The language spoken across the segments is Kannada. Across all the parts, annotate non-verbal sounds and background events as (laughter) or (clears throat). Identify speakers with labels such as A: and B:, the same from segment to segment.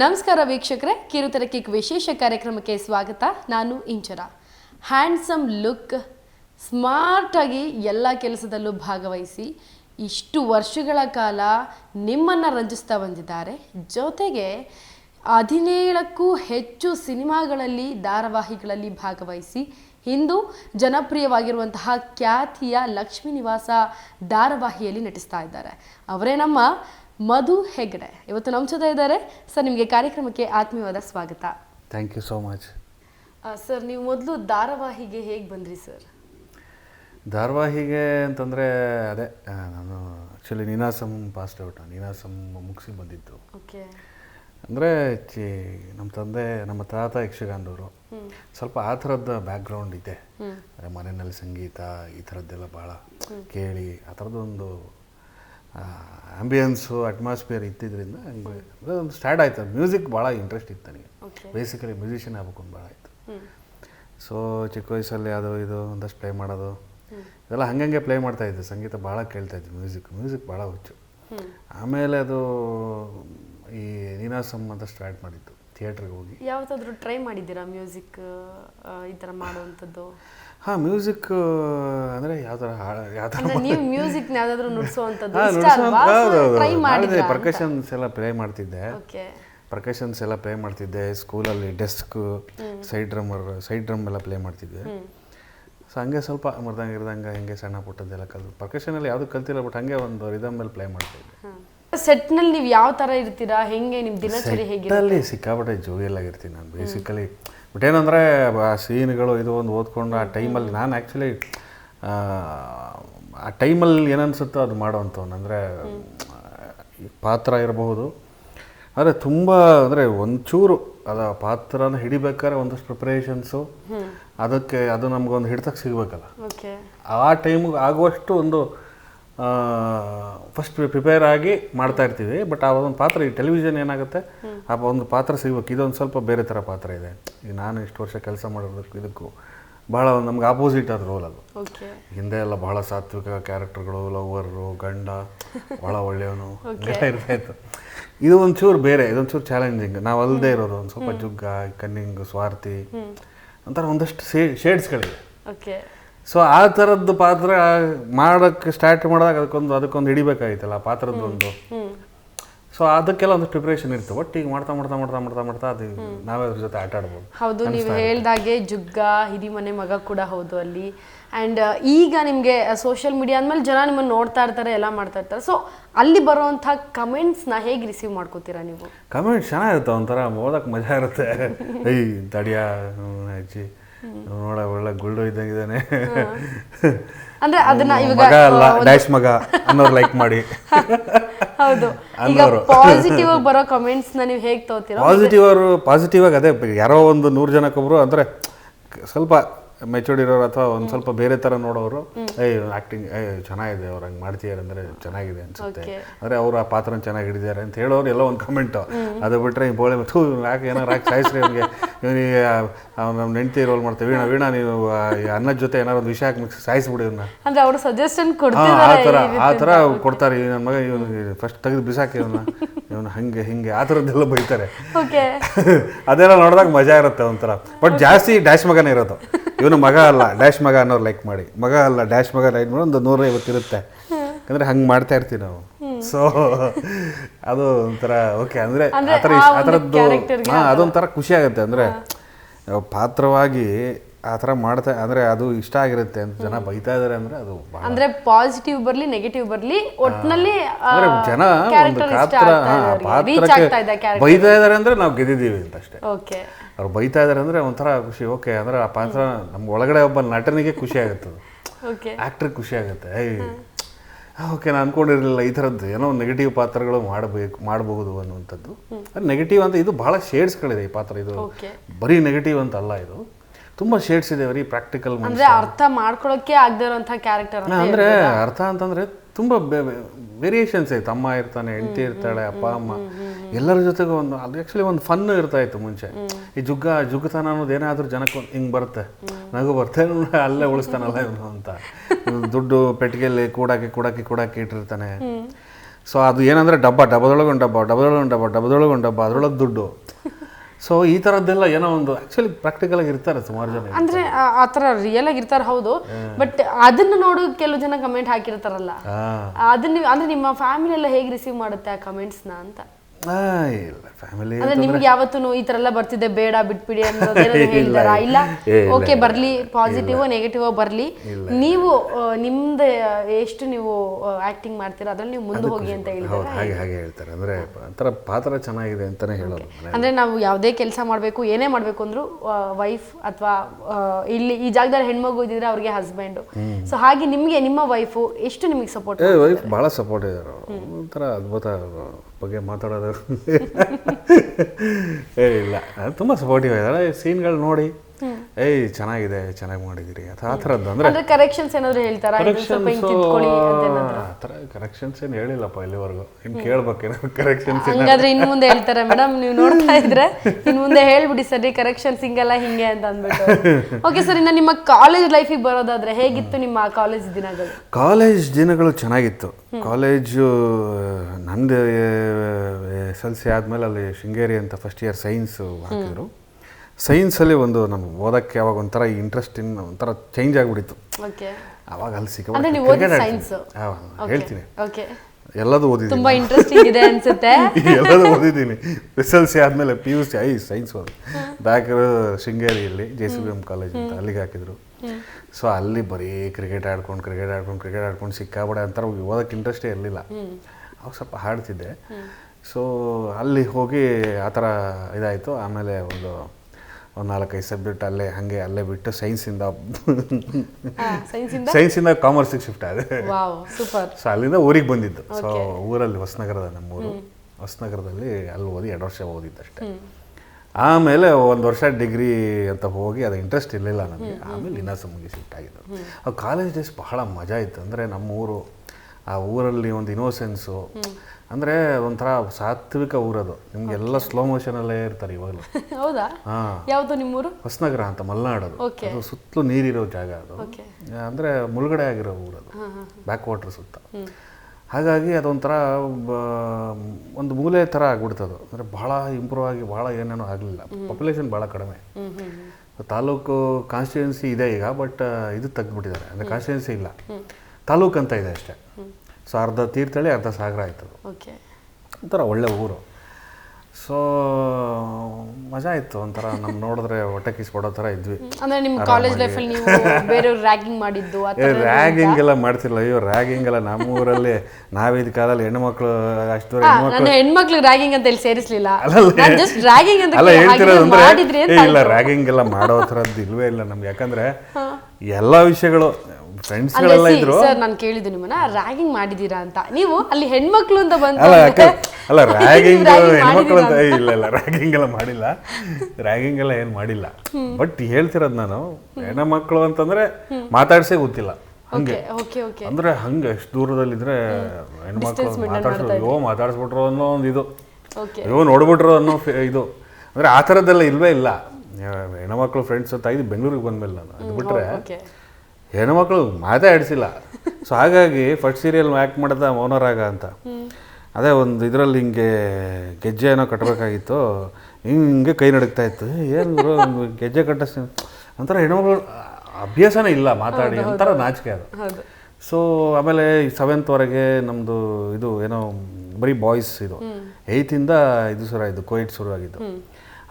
A: ನಮಸ್ಕಾರ ವೀಕ್ಷಕರೇ, ಕಿರುತೆರೆ ಕಿಕ್ ವಿಶೇಷ ಕಾರ್ಯಕ್ರಮಕ್ಕೆ ಸ್ವಾಗತ. ನಾನು ಇಂಚರ. ಹ್ಯಾಂಡ್ಸಮ್ ಲುಕ್ ಸ್ಮಾರ್ಟಾಗಿ ಎಲ್ಲ ಕೆಲಸದಲ್ಲೂ ಭಾಗವಹಿಸಿ ಇಷ್ಟು ವರ್ಷಗಳ ಕಾಲ ನಿಮ್ಮನ್ನು ರಂಜಿಸ್ತಾ ಬಂದಿದ್ದಾರೆ. ಜೊತೆಗೆ ಹದಿನೇಳಕ್ಕೂ ಹೆಚ್ಚು ಸಿನಿಮಾಗಳಲ್ಲಿ, ಧಾರಾವಾಹಿಗಳಲ್ಲಿ ಭಾಗವಹಿಸಿ ಇಂದು ಜನಪ್ರಿಯವಾಗಿರುವಂತಹ ಖ್ಯಾತಿಯ ಲಕ್ಷ್ಮೀ ನಿವಾಸ ಧಾರಾವಾಹಿಯಲ್ಲಿ ನಟಿಸ್ತಾ ಇದ್ದಾರೆ. ಅವರೇ ನಮ್ಮ ಮಧು ಹೆಗ್ಡೆ. ಇವತ್ತು ನಮ್ಮ ಜೊತೆ ಇದ್ದಾರೆ. ಸರ್ ನಿಮಗೆ ಕಾರ್ಯಕ್ರಮಕ್ಕೆ ಆತ್ಮೀಯವಾದ ಸ್ವಾಗತ.
B: Thank you so much
A: sir ನೀವು ಮೊದಲು ಧಾರಾವಾಹಿಗೆ ಹೇಗೆ ಬಂದ್ರಿ ಸರ್?
B: ಧಾರಾವಾಹಿಗೆ ಅಂತಂದರೆ ಅದೇ ನಾನು actually Ninasam passed out Ninasam ಮುಗಿಸಿ ಬಂದಿದ್ದು.
A: ಓಕೆ.
B: ಅಂದರೆ ಚಿ ನಮ್ಮ ತಂದೆ ನಮ್ಮ ತಾತ ಯಕ್ಷಗಾನದವರು ಸ್ವಲ್ಪ ಆ ಥರದ ಬ್ಯಾಕ್ಗ್ರೌಂಡ್ ಇದೆ. ಮನೆಯಲ್ಲಿ ಸಂಗೀತ ಈ ಥರದ್ದೆಲ್ಲ ಭಾಳ ಕೇಳಿ ಆ ಥರದ್ದೊಂದು ಆಂಬಿಯನ್ಸು ಅಟ್ಮಾಸ್ಫಿಯರ್ ಇತ್ತಿದ್ರಿಂದ ಹಂಗೆ ಒಂದು ಸ್ಟಾರ್ಟ್ ಆಯ್ತು. ಮ್ಯೂಸಿಕ್ ಭಾಳ ಇಂಟ್ರೆಸ್ಟ್ ಇತ್ತು ನನಗೆ. ಬೇಸಿಕಲಿ ಮ್ಯೂಸಿಷಿಯನ್ ಆಗ್ಬೇಕು ಅಂತ ಭಾಳ ಆಯಿತು. ಸೊ ಚಿಕ್ಕ ವಯಸ್ಸಲ್ಲಿ ಅದು ಇದು ಒಂದಷ್ಟು ಪ್ಲೇ ಮಾಡೋದು. ಇದೆಲ್ಲ ಹಂಗಂಗೆ ಪ್ಲೇ ಮಾಡ್ತಾ ಇದ್ದೆ. ಸಂಗೀತ ಭಾಳ ಕೇಳ್ತಾ ಇದ್ದೆ. ಮ್ಯೂಸಿಕ್ ಮ್ಯೂಸಿಕ್ ಭಾಳ ಹುಚ್ಚು. ಆಮೇಲೆ ಅದು ಈ ನೀನಾಸಮ್ ಅಂತ ಸ್ಟಾರ್ಟ್ ಮಾಡಿದ್ದು. ಥಿಯೇಟ್ರಿಗೆ ಹೋಗಿ.
A: ಯಾವತ್ತಾದ್ರೂ ಟ್ರೈ ಮಾಡಿದ್ದೀರಾ ಮ್ಯೂಸಿಕ್ ಈ ಥರ ಮಾಡುವಂಥದ್ದು?
B: ಹಾಂ ಮ್ಯೂಸಿಕ್ ಅಂದ್ರೆ ಯಾವ ಥರ ಹಾಡು ಯಾವ ಥರ
A: ನೀವು ಮ್ಯೂಸಿಕ್ ಯಾವ್ದಾದ್ರು ನುಡ್ಸುವಂಥದ್ದು ಟ್ರೈ
B: ಮಾಡಿದೆ ಪರ್ಕಷನ್ಸ್ ಎಲ್ಲ ಪ್ಲೇ ಮಾಡ್ತಿದ್ದೆ. ಪರ್ಕಷನ್ಸ್ ಎಲ್ಲ ಪ್ಲೇ ಮಾಡ್ತಿದ್ದೆ. ಸ್ಕೂಲಲ್ಲಿ desk side drummer side drum ಎಲ್ಲ ಪ್ಲೇ ಮಾಡ್ತಿದ್ದೆ. ಸೊ ಹಂಗೆ ಸ್ವಲ್ಪ ಮರ್ದಂಗೆ ಇರ್ದಂಗೆ ಹಿಂಗೆ ಸಣ್ಣ ಪುಟ್ಟದ್ದೆಲ್ಲ ಕಲ್ತು. ಪರ್ಕಷನಲ್ಲಿ ಯಾವುದು ಕಲ್ತಿಲ್ಲ ಬಟ್ ಹಂಗೆ ಒಂದು ರಿದಮ್ ಮೇಲೆ ಪ್ಲೇ ಮಾಡ್ತಿದ್ದೆ
A: ಸೆಟ್ನಲ್ಲಿ ನೀವು ಯಾವ ಥರ ಇರ್ತೀರಾ? ಹೆಂಗೆ ನಿಮ್ಮ ದಿನಚರಿ ಹೇಗೆ
B: ಸೆಟ್ಟಲ್ಲಿ ಸಿಕ್ಕಾಪಟ್ಟೆ ಜೋಗಿಯಲ್ಲಾಗಿರ್ತೀನಿ ನಾನು. ಬೇಸಿಕಲಿ ಬಟ್ ಏನಂದರೆ ಆ ಸೀನ್ಗಳು ಇದು ಒಂದು ಓದ್ಕೊಂಡು ಆ ಟೈಮಲ್ಲಿ ನಾನು ಆ್ಯಕ್ಚುಲಿ ಆ ಟೈಮಲ್ಲಿ ಏನನ್ಸುತ್ತೋ ಅದು ಮಾಡೋವಂಥವ್ನು. ಅಂದರೆ ಪಾತ್ರ ಇರಬಹುದು. ಆದರೆ ತುಂಬ ಅಂದರೆ ಒಂಚೂರು ಆ ಪಾತ್ರನ ಹಿಡಿಬೇಕಾದ್ರೆ ಒಂದಷ್ಟು ಪ್ರಿಪ್ರೇಷನ್ಸು ಅದಕ್ಕೆ ಅದು ನಮಗೊಂದು ಹಿಡಿತಕ್ಕೆ ಸಿಗಬೇಕಲ್ಲ. ಆ ಟೈಮಿಗೆ ಆಗುವಷ್ಟು ಒಂದು ಫಸ್ಟ್ ಪ್ರಿಪೇರ್ ಆಗಿ ಮಾಡ್ತಾ ಇರ್ತೀವಿ. ಬಟ್ ಆ ಒಂದು ಪಾತ್ರ ಈ ಟೆಲಿವಿಷನ್ ಏನಾಗುತ್ತೆ? ಆ ಒಂದು ಪಾತ್ರ ಸಿಗ್ಬೇಕು. ಇದೊಂದು ಸ್ವಲ್ಪ ಬೇರೆ ಥರ ಪಾತ್ರ ಇದೆ. ಈಗ ನಾನು ಇಷ್ಟು ವರ್ಷ ಕೆಲಸ ಮಾಡಿರೋದಕ್ಕೂ ಇದಕ್ಕೂ ಭಾಳ ಒಂದು ನಮ್ಗೆ ಆಪೋಸಿಟ್ ಆದ ರೋಲ್ ಅದು. ಹಿಂದೆ ಎಲ್ಲ ಬಹಳ ಸಾತ್ವಿಕ ಕ್ಯಾರೆಕ್ಟರ್ಗಳು ಲವರು ಗಂಡ ಭಾಳ ಒಳ್ಳೆಯವನು. (laughs) ಎಲ್ಲ ಇರ್ತಾಯಿತ್ತು ಇದು ಒಂಚೂರು ಬೇರೆ ಇದೊಂಚೂರು ಚಾಲೆಂಜಿಂಗ್ ನಾವು ಅಲ್ಲದೆ ಇರೋದು. ಒಂದು ಸ್ವಲ್ಪ ಜುಗ್ಗ ಕನ್ನಿಂಗ್ ಸ್ವಾರ್ಥಿ ಒಂಥರ ಒಂದಷ್ಟು ಶೇಡ್ಸ್ಗಳಿವೆ
A: ಓಕೆ
B: ಸೊ ಆ ಥರದ್ದು ಪಾತ್ರ ಮಾಡೋಕ್ಕೆ ಸ್ಟಾರ್ಟ್ ಮಾಡಿದಾಗ ಅದಕ್ಕೊಂದು ಅದಕ್ಕೊಂದು ಹಿಡಿಬೇಕಾಗಿತ್ತಲ್ಲ ಆ ಪಾತ್ರದ್ದೊಂದು ಸೊ ಅದಕ್ಕೆಲ್ಲ ಒಂದು ಪ್ರಿಪ್ರೇಷನ್ ಇತ್ತು ಒಟ್ಟು ಈಗ ಮಾಡ್ತಾ ಮಾಡ್ತಾ ಮಾಡ್ತಾ ಮಾಡ್ತಾ ಮಾಡ್ತಾ ಅದು ನಾವೇ ಅದ್ರ ಜೊತೆ ಆಟ ಆಡ್ಬೋದು.
A: ಹೌದು ನೀವು ಹೇಳ್ದಾಗೆ ಜುಗ್ಗ ಹಿರಿಮನೆ ಮಗ ಕೂಡ ಹೌದು ಅಲ್ಲಿ. ಆ್ಯಂಡ್ ಈಗ ನಿಮಗೆ ಸೋಷಿಯಲ್ ಮೀಡಿಯಾ ಅಂದಮೇಲೆ ಜನ ನಿಮ್ಮನ್ನು ನೋಡ್ತಾ ಇರ್ತಾರೆ ಎಲ್ಲ ಮಾಡ್ತಾ ಇರ್ತಾರೆ. ಸೊ ಅಲ್ಲಿ ಬರುವಂಥ ಕಮೆಂಟ್ಸ್ನ ಹೇಗೆ ರಿಸೀವ್ ಮಾಡ್ಕೋತೀರಾ ನೀವು?
B: ಕಮೆಂಟ್ಸ್ ಚೆನ್ನಾಗಿರುತ್ತೆ ಒಂಥರ ಓದಕ್ಕೆ ಮಜಾ ಇರುತ್ತೆ. (laughs) ಐ ತಡಿಯಾ ಅಜ್ಜಿ. ನೋಡ ಒಳ್ಳೆ ಗುಳ್ಳು ಇದ್ದಂಗಿದ್ದಾನೆ
A: ಅಂದ್ರೆ ಅದನ್ನ ಇವಾಗ
B: ಮಗ ಅಲ್ಲ ಡ್ಯಾಶ್ ಮಗ ಅನ್ನೋರು ಲೈಕ್ ಮಾಡಿ. (laughs)
A: ಹೌದು. ಈಗ ಪಾಸಿಟಿವ್ ಆಗಿ ಬರೋ ಕಮೆಂಟ್ಸ್ನ ನೀವು ಹೇಗೆ ತಗೋತೀರಾ?
B: ಪಾಸಿಟಿವ್ ಅವರು ಪಾಸಿಟಿವ್ ಆಗಿ ಅದೇ ಯಾರೋ ಒಂದು ನೂರು ಜನಕ್ಕೊಬ್ರು ಅಂದ್ರೆ ಸ್ವಲ್ಪ ಮೆಚೂರ್ಡ್ ಇರೋರು ಅಥವಾ ಒಂದು ಸ್ವಲ್ಪ ಬೇರೆ ಥರ ನೋಡೋರು ಏಯ್ ಆ್ಯಕ್ಟಿಂಗ್ ಏಯ್ ಚೆನ್ನಾಗಿದೆ ಅವ್ರು ಹಂಗೆ ಮಾಡ್ತಿದ್ದಾರೆ ಅಂದರೆ ಚೆನ್ನಾಗಿದೆ ಅನ್ಸುತ್ತೆ.
A: Okay.
B: ಅಂದರೆ ಅವರು ಆ ಪಾತ್ರನ ಚೆನ್ನಾಗಿ ಹಿಡಿದಿದ್ದಾರೆ ಅಂತ ಹೇಳೋರು ಎಲ್ಲ ಒಂದು ಕಮೆಂಟು ಅದು ಬಿಟ್ಟರೆ ಬೋಳೆ ಮತ್ತು ಯಾಕೆ ಏನಾರು ಹಾಕಿ ಸಾಯಿಸ್ರಿ ಅವ್ನಿಗೆ ಇವನಿಗೆ ನಮ್ಮ ನೆಂಟಿ ರೋಲ್ ಮಾಡ್ತೇವೆ ವೀಣಾ ವೀಣಾ ನೀವು ಈ ಅನ್ನದ ಜೊತೆ ಏನಾರು ಒಂದು ವಿಷಯ ಹಾಕಿ ಮಿಕ್ಸ್ ಸಾಯಿಸ್ಬಿಡಿ ಇವನ್ನ
A: ಅಂದ್ರೆ ಅವರು ಸಜೆಸ್ಟನ್
B: ಕೊಡ್ತಾರೆ ಆ ಥರ ಆ ಥರ ಕೊಡ್ತಾರೆ. ಈ ನನ್ನ ಮಗ ಇವನಿಗೆ ಫಸ್ಟ್ ತೆಗೆದು ಬಿಸಾಕಿ ಇವನ್ನ. ಇವನು ಹಂಗೆ ಹಿಂಗೆ ಆ ಥರದ್ದೆಲ್ಲ ಬೈತಾರೆ.
A: ಓಕೆ. (laughs)
B: ಅದೆಲ್ಲ ನೋಡಿದಾಗ ಮಜಾ ಇರುತ್ತೆ ಒಂಥರ. ಬಟ್ ಜಾಸ್ತಿ ಡ್ಯಾಶ್ ಮಗನೇ ಇರೋದು. ಇವನು ಮಗ ಅಲ್ಲ ಡ್ಯಾಶ್ ಮಗ ಅನ್ನೋರು ಲೈಕ್ ಮಾಡಿ. ಮಗ ಅಲ್ಲ ಡ್ಯಾಶ್ ಮಗ ಲೈಕ್ ಮಾಡಿ ಒಂದು ನೂರೈವತ್ತು ಇರುತ್ತೆ. ಯಾಕಂದ್ರೆ ಹಂಗೆ ಮಾಡ್ತಾ ಇರ್ತೀವಿ ನಾವು. ಸೊ ಅದು ಒಂಥರ ಓಕೆ ಅಂದರೆ ಆ ಥರ
A: ಆ
B: ಇಷ್ಟ- ಆ
A: ಒಂದು
B: ಥರದ್ದು ಹಾಂ ಅದೊಂಥರ ಖುಷಿ ಆಗುತ್ತೆ ಅಂದರೆ ಪಾತ್ರವಾಗಿ ಆ ಥರ ಮಾಡ್ತಾ ಅಂದರೆ ಅದು ಇಷ್ಟ ಆಗಿರುತ್ತೆ ಅಂತ ಜನ ಬೈತಾ ಇದ್ದಾರೆ ಅಂದರೆ ಅದು
A: ಅಂದರೆ ಪಾಸಿಟಿವ್ ಬರಲಿ ನೆಗೆಟಿವ್ ಬರಲಿ
B: ಒಟ್ಟಿನಲ್ಲಿ ಜನ ಒಂದು ಪಾತ್ರ ಪಾತ್ರಕ್ಕೆ. ಬೈತಾ ಇದ್ದಾರೆ ಅಂದ್ರೆ ನಾವು ಗೆದ್ದಿದ್ದೀವಿ ಅಂತ ಅಷ್ಟೇ.
A: ಓಕೆ
B: ಅವ್ರು ಬೈತಾ ಇದ್ದಾರೆ ಅಂದ್ರೆ ಒಂಥರ ಖುಷಿ ಓಕೆ ಅಂದ್ರೆ ಆ ಪಾತ್ರ ನಮ್ಮ ಒಳಗಡೆ ಒಬ್ಬ ನಟನಿಗೆ ಖುಷಿ ಆಗುತ್ತೆ
A: ಓಕೆ
B: ಆಕ್ಟ್ರಿಗೆ ಖುಷಿ ಆಗುತ್ತೆ. ಓಕೆ ನಾನು ಅನ್ಕೊಂಡಿರಲಿಲ್ಲ ಈ ಥರದ್ದು ಏನೋ ನೆಗೆಟಿವ್ ಪಾತ್ರಗಳು ಮಾಡಬೇಕು ಮಾಡಬಹುದು ಅನ್ನುವಂಥದ್ದು. ನೆಗೆಟಿವ್ ಅಂತ ಇದು ಭಾಳ ಶೇಡ್ಸ್ಗಳಿದೆ ಈ ಪಾತ್ರ. ಇದು ಬರೀ ನೆಗೆಟಿವ್ ಅಂತ ಅಲ್ಲ ಇದು. ತುಂಬ ಶೇಡ್ಸ್ ಇದೆ ಬರೀ ಪ್ರಾಕ್ಟಿಕಲ್
A: ಅಂದ್ರೆ ಅರ್ಥ ಮಾಡ್ಕೊಳ್ಳೋಕೆ ಆಗದೆ ಇರುವಂತ ಕ್ಯಾರೆಕ್ಟರ್
B: ಅಂದ್ರೆ ಅರ್ಥ ಅಂತಂದ್ರೆ ತುಂಬ ವೇರಿಯೇಷನ್ಸ್ ಆಯ್ತು. ಅಮ್ಮ ಇರ್ತಾನೆ ಹೆಂಡತಿ ಇರ್ತಾಳೆ ಅಪ್ಪ ಅಮ್ಮ. ಎಲ್ಲರ ಜೊತೆಗೂ ಒಂದು ಅದು ಆ್ಯಕ್ಚುಲಿ ಒಂದು ಫನ್ ಇರ್ತಾ ಇತ್ತು ಮುಂಚೆ. ಈ ಜುಗ್ಗ ಜುಗ್ಗತನ ಅನ್ನೋದು ಏನಾದರೂ ಜನಕ್ಕೆ ಹಿಂಗೆ ಬರುತ್ತೆ. ನಗು ಬರುತ್ತೆ ಅಲ್ಲೇ ಉಳಿಸ್ತಾನಲ್ಲ ಇವನು ಅಂತ. ದುಡ್ಡು ಪೆಟ್ಟಿಗೆಯಲ್ಲಿ ಕೂಡಾಕಿ ಕೂಡಾಕಿ ಕೂಡಾಕಿ ಇಟ್ಟಿರ್ತಾನೆ. ಸೊ ಅದು ಏನಂದರೆ ಡಬ್ಬ ಡಬ್ಬದೊಳಗೊಂಡು ಡಬ್ಬ ಡಬ್ಬದೊಳಗೊಂಡು ಡಬ್ಬ ಡಬ್ಬದೊಳಗೊಂಡು ಡಬ್ಬ ಅದರೊಳಗೆ ದುಡ್ಡು. ಸೊ ಈ ಥರದ್ದೆಲ್ಲ ಏನೋ ಒಂದು ಆ್ಯಕ್ಚುಲಿ ಪ್ರಾಕ್ಟಿಕಲಾಗಿ ಇರ್ತಾರೆ ಸುಮಾರು ಜನ
A: ಅಂದ್ರೆ ಆ- ಆ ಥರ ರಿಯಲ್ ಆಗಿ ಇರ್ತಾರೆ ಹೌದು. ಬಟ್ ಅದನ್ನ ನೋಡು ಕೆಲವು ಜನ ಕಮೆಂಟ್ ಹಾಕಿರ್ತಾರಲ್ಲ. ಅದನ್ನ ನೀವು- ಅಂದ್ರೆ ನಿಮ್ಮ ಫ್ಯಾಮಿಲಿ ಎಲ್ಲ ಹೇಗೆ ರಿಸೀವ್ ಮಾಡುತ್ತೆ ಆ ಕಮೆಂಟ್ಸ್ನ ಅಂತ?
B: ಇಲ್ಲ ಫ್ಯಾಮಿಲಿ
A: ಅಂದ್ರೆ ನಿಮ್ಗೆ ಯಾವತ್ತೂ ಈ ತರ ಎಲ್ಲ ಬರ್ತಿದೆ ಬೇಡ ಬಿಟ್ಬಿಡಿ ಅಂತ (laughs) ಹೇಳಿದಾರಾ? ಇಲ್ಲ. ಓಕೆ ಬರ್ಲಿ ಪಾಸಿಟಿವ್ ನೆಗೆಟಿವ್ ಬರ್ಲಿ. ನೀವು ನಿಮ್ದು ಎಷ್ಟು ನೀವು ಆಕ್ಟಿಂಗ್ ಮಾಡ್ತೀರಾ ಅದ್ರಲ್ಲಿ ನೀವು ಮುಂದೆ ಹೋಗಿ ಅಂತ ಹೇಳಿದ್ರೆ?
B: ಹೌದು ಹಾಗೆ ಹಾಗೆ ಹೇಳ್ತಾರೆ. ಅಂದರೆ ಒಂಥರ ಪಾತ್ರ ಚೆನ್ನಾಗಿದೆ ಅಂತಲೇ ಹೇಳೋದು
A: ಅಂದ್ರೆ ನಾವು ಯಾವುದೇ ಕೆಲಸ ಮಾಡಬೇಕು ಏನೇ ಮಾಡಬೇಕು ಅಂದ್ರು ವೈಫ್ ಅಥವಾ ಇಲ್ಲಿ ಈ ಜಾಗದಲ್ಲಿ ಹೆಣ್ಮಗು ಇದ್ದಿದ್ರೆ ಅವ್ರಿಗೆ ಹಸ್ಬೆಂಡ್ ಸೊ ಹಾಗೆ ನಿಮ್ಗೆ ನಿಮ್ಮ ವೈಫು ಎಷ್ಟು ನಿಮಗೆ ಸಪೋರ್ಟ್
B: ವೈಫ್ ಭಾಳ ಸಪೋರ್ಟ್ ಇದ್ದಾರೆ ಅವ್ರು. ಒಂಥರ ಅದ್ಭುತ ಬಗ್ಗೆ ಮಾತಾಡೋದು. (laughs) ಏ ಇಲ್ಲ. ತುಂಬ ಸಪೋರ್ಟಿವ್ ಇದ್ದಾರೆ ಸೀನ್ಗಳು ನೋಡಿ ಏಯ್ ಚೆನ್ನಾಗಿದೆ ಚೆನ್ನಾಗಿ ಮಾಡಿದಿರಿ ಆ ಥರದ್ದು ಅಂದರೆ
A: ಅಂದ್ರೆ ಕರೆಕ್ಷನ್ಸ್ ಏನಾದ್ರು ಹೇಳ್ತಾರಾ?
B: ಕರೆಕ್ಷನ್ಸ್ ಏನು ಹೇಳಿಲ್ಲಪ್ಪ ಇಲ್ಲಿವರೆಗೂ. ಇನ್ನು ಕೇಳ್ಬೇಕೇನೋ ಕರೆಕ್ಷನ್ಸ್
A: ಹಂಗಾದ್ರೆ ಇನ್ನು ಮುಂದೆ ಹೇಳ್ತಾರೆ ಮೇಡಮ್ ನೀವು ನೋಡ್ತಾ ಇದ್ರೆ ಇನ್ನು ಮುಂದೆ ಹೇಳ್ಬಿಡಿ ಸರಿ ಕರೆಕ್ಷನ್ಸ್ ಹಿಂಗೆಲ್ಲ ಹಿಂಗೆ ಅಂತ ಅಂದ್ಬಿಟ್ಟು. ಓಕೆ ಸರ್ ಇನ್ನ ನಿಮ್ಮ ಕಾಲೇಜ್ ಲೈಫಿಗೆ ಬರೋದಾದ್ರೆ ಹೇಗಿತ್ತು ನಿಮ್ಮ ಕಾಲೇಜ್ ದಿನಗಳು?
B: ಕಾಲೇಜ್ ದಿನಗಳು ಚೆನ್ನಾಗಿತ್ತು. ಕಾಲೇಜು ನಂದು ಎಸ್ ಎಲ್ ಸಿ ಆದಮೇಲೆ ಅಲ್ಲಿ ಶೃಂಗೇರಿ ಅಂತ ಫಸ್ಟ್ ಇಯರ್ ಸೈನ್ಸು ಹಾಕಿದ್ರು. ಸೈನ್ಸಲ್ಲಿ ಒಂದು ನಮ್ಗೆ ಓದೋಕ್ಕೆ ಯಾವಾಗ ಒಂಥರ ಇಂಟ್ರೆಸ್ಟ್ ಇನ್ ಒಂಥರ ಚೇಂಜ್
A: ಆಗಿಬಿಡಿತ್ತು
B: ಅವಾಗ ಅಲ್ಲಿ ಸಿಕ್ಕ ಹೇಳ್ತೀನಿ. ಎಲ್ಲದೂ ಓದಿದ್ದೀನಿ.
A: ತುಂಬಾ ಇಂಟ್ರೆಸ್ಟಿಂಗ್ ಇದೆ ಅನ್ಸುತ್ತೆ. (laughs)
B: ಎಲ್ಲದೂ ಓದಿದ್ದೀನಿ. ಎಸ್ ಎಲ್ ಸಿ ಆದಮೇಲೆ P U C I science ಓದಿ. Back ಶೃಂಗೇರಿಯಲ್ಲಿ J C B M college ಅಂತ ಅಲ್ಲಿಗೆ ಹಾಕಿದ್ರು. ಸೊ ಅಲ್ಲಿ ಬರೀ ಕ್ರಿಕೆಟ್ ಆಡ್ಕೊಂಡು ಕ್ರಿಕೆಟ್ ಆಡ್ಕೊಂಡು ಕ್ರಿಕೆಟ್ ಆಡ್ಕೊಂಡು ಸಿಕ್ಕಾಬಡೆ ಅಂತ ಓದೋಕ್ಕೆ ಇಂಟ್ರೆಸ್ಟೇ ಇರಲಿಲ್ಲ. ಅವಾಗ ಸ್ವಲ್ಪ ಹಾಡ್ತಿದ್ದೆ. ಸೊ ಅಲ್ಲಿ ಹೋಗಿ ಆ ಥರ ಇದಾಯಿತು. ಆಮೇಲೆ ಒಂದು ಒಂದು ನಾಲ್ಕೈದು ಸಬ್ಜೆಕ್ಟ್ ಅಲ್ಲೇ ಹಂಗೆ ಅಲ್ಲೇ ಬಿಟ್ಟು ಸೈನ್ಸಿಂದ
A: ಸೈನ್ಸ್ ಇಂದ?
B: ಸೈನ್ಸಿಂದ ಕಾಮರ್ಸಿಗೆ ಶಿಫ್ಟ್ ಆದೆ. ಸೊ ಅಲ್ಲಿಂದ ಊರಿಗೆ ಬಂದಿದ್ದು. ಸೊ ಊರಲ್ಲಿ ಹೊಸನಗರದ ನಮ್ಮೂರು. ಹೊಸನಗರದಲ್ಲಿ ಅಲ್ಲಿ ಓದಿ ಎರಡು ವರ್ಷ ಓದಿದ್ದಷ್ಟೇ. ಆಮೇಲೆ ಒಂದು ವರ್ಷ ಡಿಗ್ರಿ ಅಂತ ಹೋಗಿ ಅದು ಇಂಟ್ರೆಸ್ಟ್ ಇರಲಿಲ್ಲ ನಮಗೆ. ಆಮೇಲೆ ಇನ್ನಾಸಮ್ಗೆ ಶಿಫ್ಟ್ ಆಗಿದ್ದು. ಆ ಕಾಲೇಜ್ ಡೇಸ್ ಬಹಳ ಮಜಾ ಇತ್ತು. ಅಂದರೆ ನಮ್ಮ ಊರು ಆ ಊರಲ್ಲಿ ಒಂದು ಇನೋಸೆನ್ಸು ಅಂದರೆ ಒಂಥರ ಸಾತ್ವಿಕ ಊರದು. ನಿಮಗೆಲ್ಲ ಸ್ಲೋ ಮೋಷನಲ್ಲೇ ಇರ್ತಾರೆ ಇವಾಗಲೂ. (laughs)
A: ಹೌದಾ?
B: ಹಾಂ.
A: ಯಾವ್ದು ನಿಮ್ಮೂರು?
B: ಹೊಸನಗರ ಅಂತ ಮಲ್ನಾಡದು. ಅದು ಸುತ್ತಲೂ ನೀರಿರೋ ಜಾಗ ಅದು. ಅಂದರೆ ಮುಳುಗಡೆ ಆಗಿರೋ ಊರದು. ಬ್ಯಾಕ್ ವಾಟರ್ ಸುತ್ತ. ಹಾಗಾಗಿ ಅದೊಂಥರ ಒಂದು ಮೂಲೆ ಥರ ಆಗ್ಬಿಡ್ತದು. ಅಂದರೆ ಭಾಳ ಇಂಪ್ರೂವ್ ಆಗಿ ಭಾಳ ಏನೇನೋ ಆಗಲಿಲ್ಲ. ಪಾಪ್ಯುಲೇಷನ್ ಭಾಳ ಕಡಿಮೆ. ತಾಲೂಕು ಕಾನ್ಸ್ಟಿಟ್ಯೂನ್ಸಿ ಇದೆ ಈಗ ಬಟ್ ಇದು ತೆಗೆದ್ಬಿಟ್ಟಿದ್ದಾರೆ. ಅಂದರೆ ಕಾನ್ಸ್ಟಿಟ್ಯೂನ್ಸಿ ಇಲ್ಲ. ತಾಲೂಕು ಅಂತ ಇದೆ ಅಷ್ಟೇ. ಸೊ ಅರ್ಧ ತೀರ್ಥಹಳ್ಳಿ ಅರ್ಧ ಸಾಗರ ಆಯಿತು
A: ಓಕೆ.
B: ಒಂಥರ ಒಳ್ಳೆ ಊರು. ಸೊ ಮಜಾ ಇತ್ತು ಒಂಥರ ನಮ್ಮ ನೋಡಿದ್ರೆ ಹೊಟ್ಟೆ ಕಿಸ್ ಕೊಡೋ ಥರ ಇದ್ವಿ.
A: ಅಂದರೆ ನಿಮ್ಮ ಕಾಲೇಜ್ ಲೈಫಲ್ಲಿ ನೀವು ಬೇರೆಯವ್ರು ರ್ಯಾಗಿಂಗ್ ಮಾಡಿದ್ದು ಆ ಥರ
B: ರ್ಯಾಗಿಂಗ್ ಎಲ್ಲ ಮಾಡ್ತಿಲ್ಲ ಅಯ್ಯೋ ರ್ಯಾಗಿಂಗ್ ಎಲ್ಲ ನಮ್ಮ ಊರಲ್ಲಿ ನಾವಿದ ಕಾಲದಲ್ಲಿ ಹೆಣ್ಮಕ್ಳು ಅಷ್ಟು ಹೆಣ್ಮಕ್ಳು.
A: ನಾನು ಹೆಣ್ಮಕ್ಳು ರ್ಯಾಗಿಂಗ್ ಅಂತ ಹೇಳಿ ಸೇರಿಸಲಿಲ್ಲ.
B: ಅಲ್ಲ
A: ಜಸ್ಟ್ ರ್ಯಾಗಿಂಗ್ ಅಂತ
B: ಅಲ್ಲ ಹೇಳ್ತಿರೋದು ಅಂದ್ರೆ ಇಲ್ಲ ರ್ಯಾಗಿಂಗ್ ಎಲ್ಲ ಮಾಡೋ ಥರದ್ದು ಇಲ್ವೇ ಇಲ್ಲ ನಮ್ಗೆ. ಯಾಕಂದರೆ ಎಲ್ಲ ವಿಷಯಗಳು ಫ್ರೆಂಡ್ಸ್ಗಳೆಲ್ಲ ಇದ್ರು.
A: ಸರ್ ನಾನು ಕೇಳಿದ್ದು ನಿಮ್ಮನ್ನ ರ್ಯಾಗಿಂಗ್ ಮಾಡಿದೀರಾ ಅಂತ. ನೀವು ಅಲ್ಲಿ ಹೆಣ್ಮಕ್ಳು ಅಂತ ಬಂದ
B: ಅಲ್ಲ ಅಲ್ಲ (laughs) ರ್ಯಾಗಿಂಗ್ ಹೆಣ್ಮಕ್ಳು ಅಂತ ಇಲ್ಲ ಇಲ್ಲ ರ್ಯಾಗಿಂಗ್ ಎಲ್ಲ ಮಾಡಿಲ್ಲ. ರ್ಯಾಗಿಂಗ್ ಎಲ್ಲ ಏನು ಮಾಡಿಲ್ಲ. ಬಟ್ ಹೇಳ್ತಿರೋದು ನಾನು ಹೆಣ್ಮಕ್ಳು ಅಂತಂದ್ರೆ ಮಾತಾಡ್ಸೇ ಗೊತ್ತಿಲ್ಲ. ಹಂಗೆ. ಅಂದ್ರೆ ಹಂಗೆ ಎಷ್ಟು ದೂರದಲ್ಲಿದ್ರೆ ಹೆಣ್ಮಕ್ಳು ಮಾತಾಡ್ಸೋ ಅಯ್ಯೋ ಮಾತಾಡ್ಸ್ಬಿಟ್ರು ಅನ್ನೋ ಒಂದು ಇದು. ಅಯ್ಯೋ ನೋಡ್ಬಿಟ್ರು ಅನ್ನೋ ಇದು. ಅಂದ್ರೆ ಆ ಥರದ್ದೆಲ್ಲ ಇಲ್ವೇ ಇಲ್ಲ. ಹೆಣ್ಮಕ್ಳು ಫ್ರೆಂಡ್ಸ್ ಅಂತ ಇದು ಬೆಂಗಳೂರಿಗೆ ಬಂದ್ಮೇಲೆ ನಾನು. ಅದು ಬಿಟ್ರೆ
A: ಓಕೆ
B: ಹೆಣ್ಮಕ್ಳು ಮಾತೇ ಆಡಿಸಿಲ್ಲ ಸೊ ಹಾಗಾಗಿ ಫಸ್ಟ್ ಸೀರಿಯಲ್ ಆ್ಯಕ್ಟ್ ಮಾಡಿದ ಮೌನರಾಗ ಅಂತ. ಅದೇ ಒಂದು ಇದರಲ್ಲಿ ಹಿಂಗೆ ಗೆಜ್ಜೆ ಏನೋ ಕಟ್ಟಬೇಕಾಗಿತ್ತು ಹಿಂಗೆ ಕೈ ನಡುಕ್ತಾ ಇತ್ತು. ಏನು ಗುರು ಒಂದು ಗೆಜ್ಜೆ ಕಟ್ಟಿಸ್ ಒಂಥರ ಹೆಣ್ಮಕ್ಳು ಅಭ್ಯಾಸನೇ ಇಲ್ಲ ಮಾತಾಡಿ. ಒಂಥರ ನಾಚಿಕೆ ಅದು. ಸೊ ಆಮೇಲೆ ಸೆವೆಂತ್ವರೆಗೆ ನಮ್ಮದು ಇದು ಏನೋ ಬರೀ ಬಾಯ್ಸ್ ಇದು. ಏಯ್ತಿಂದ ಇದು ಶುರು ಆಯಿತು ಕೋಯಿಟ್ ಶುರು ಆಗಿದ್ದು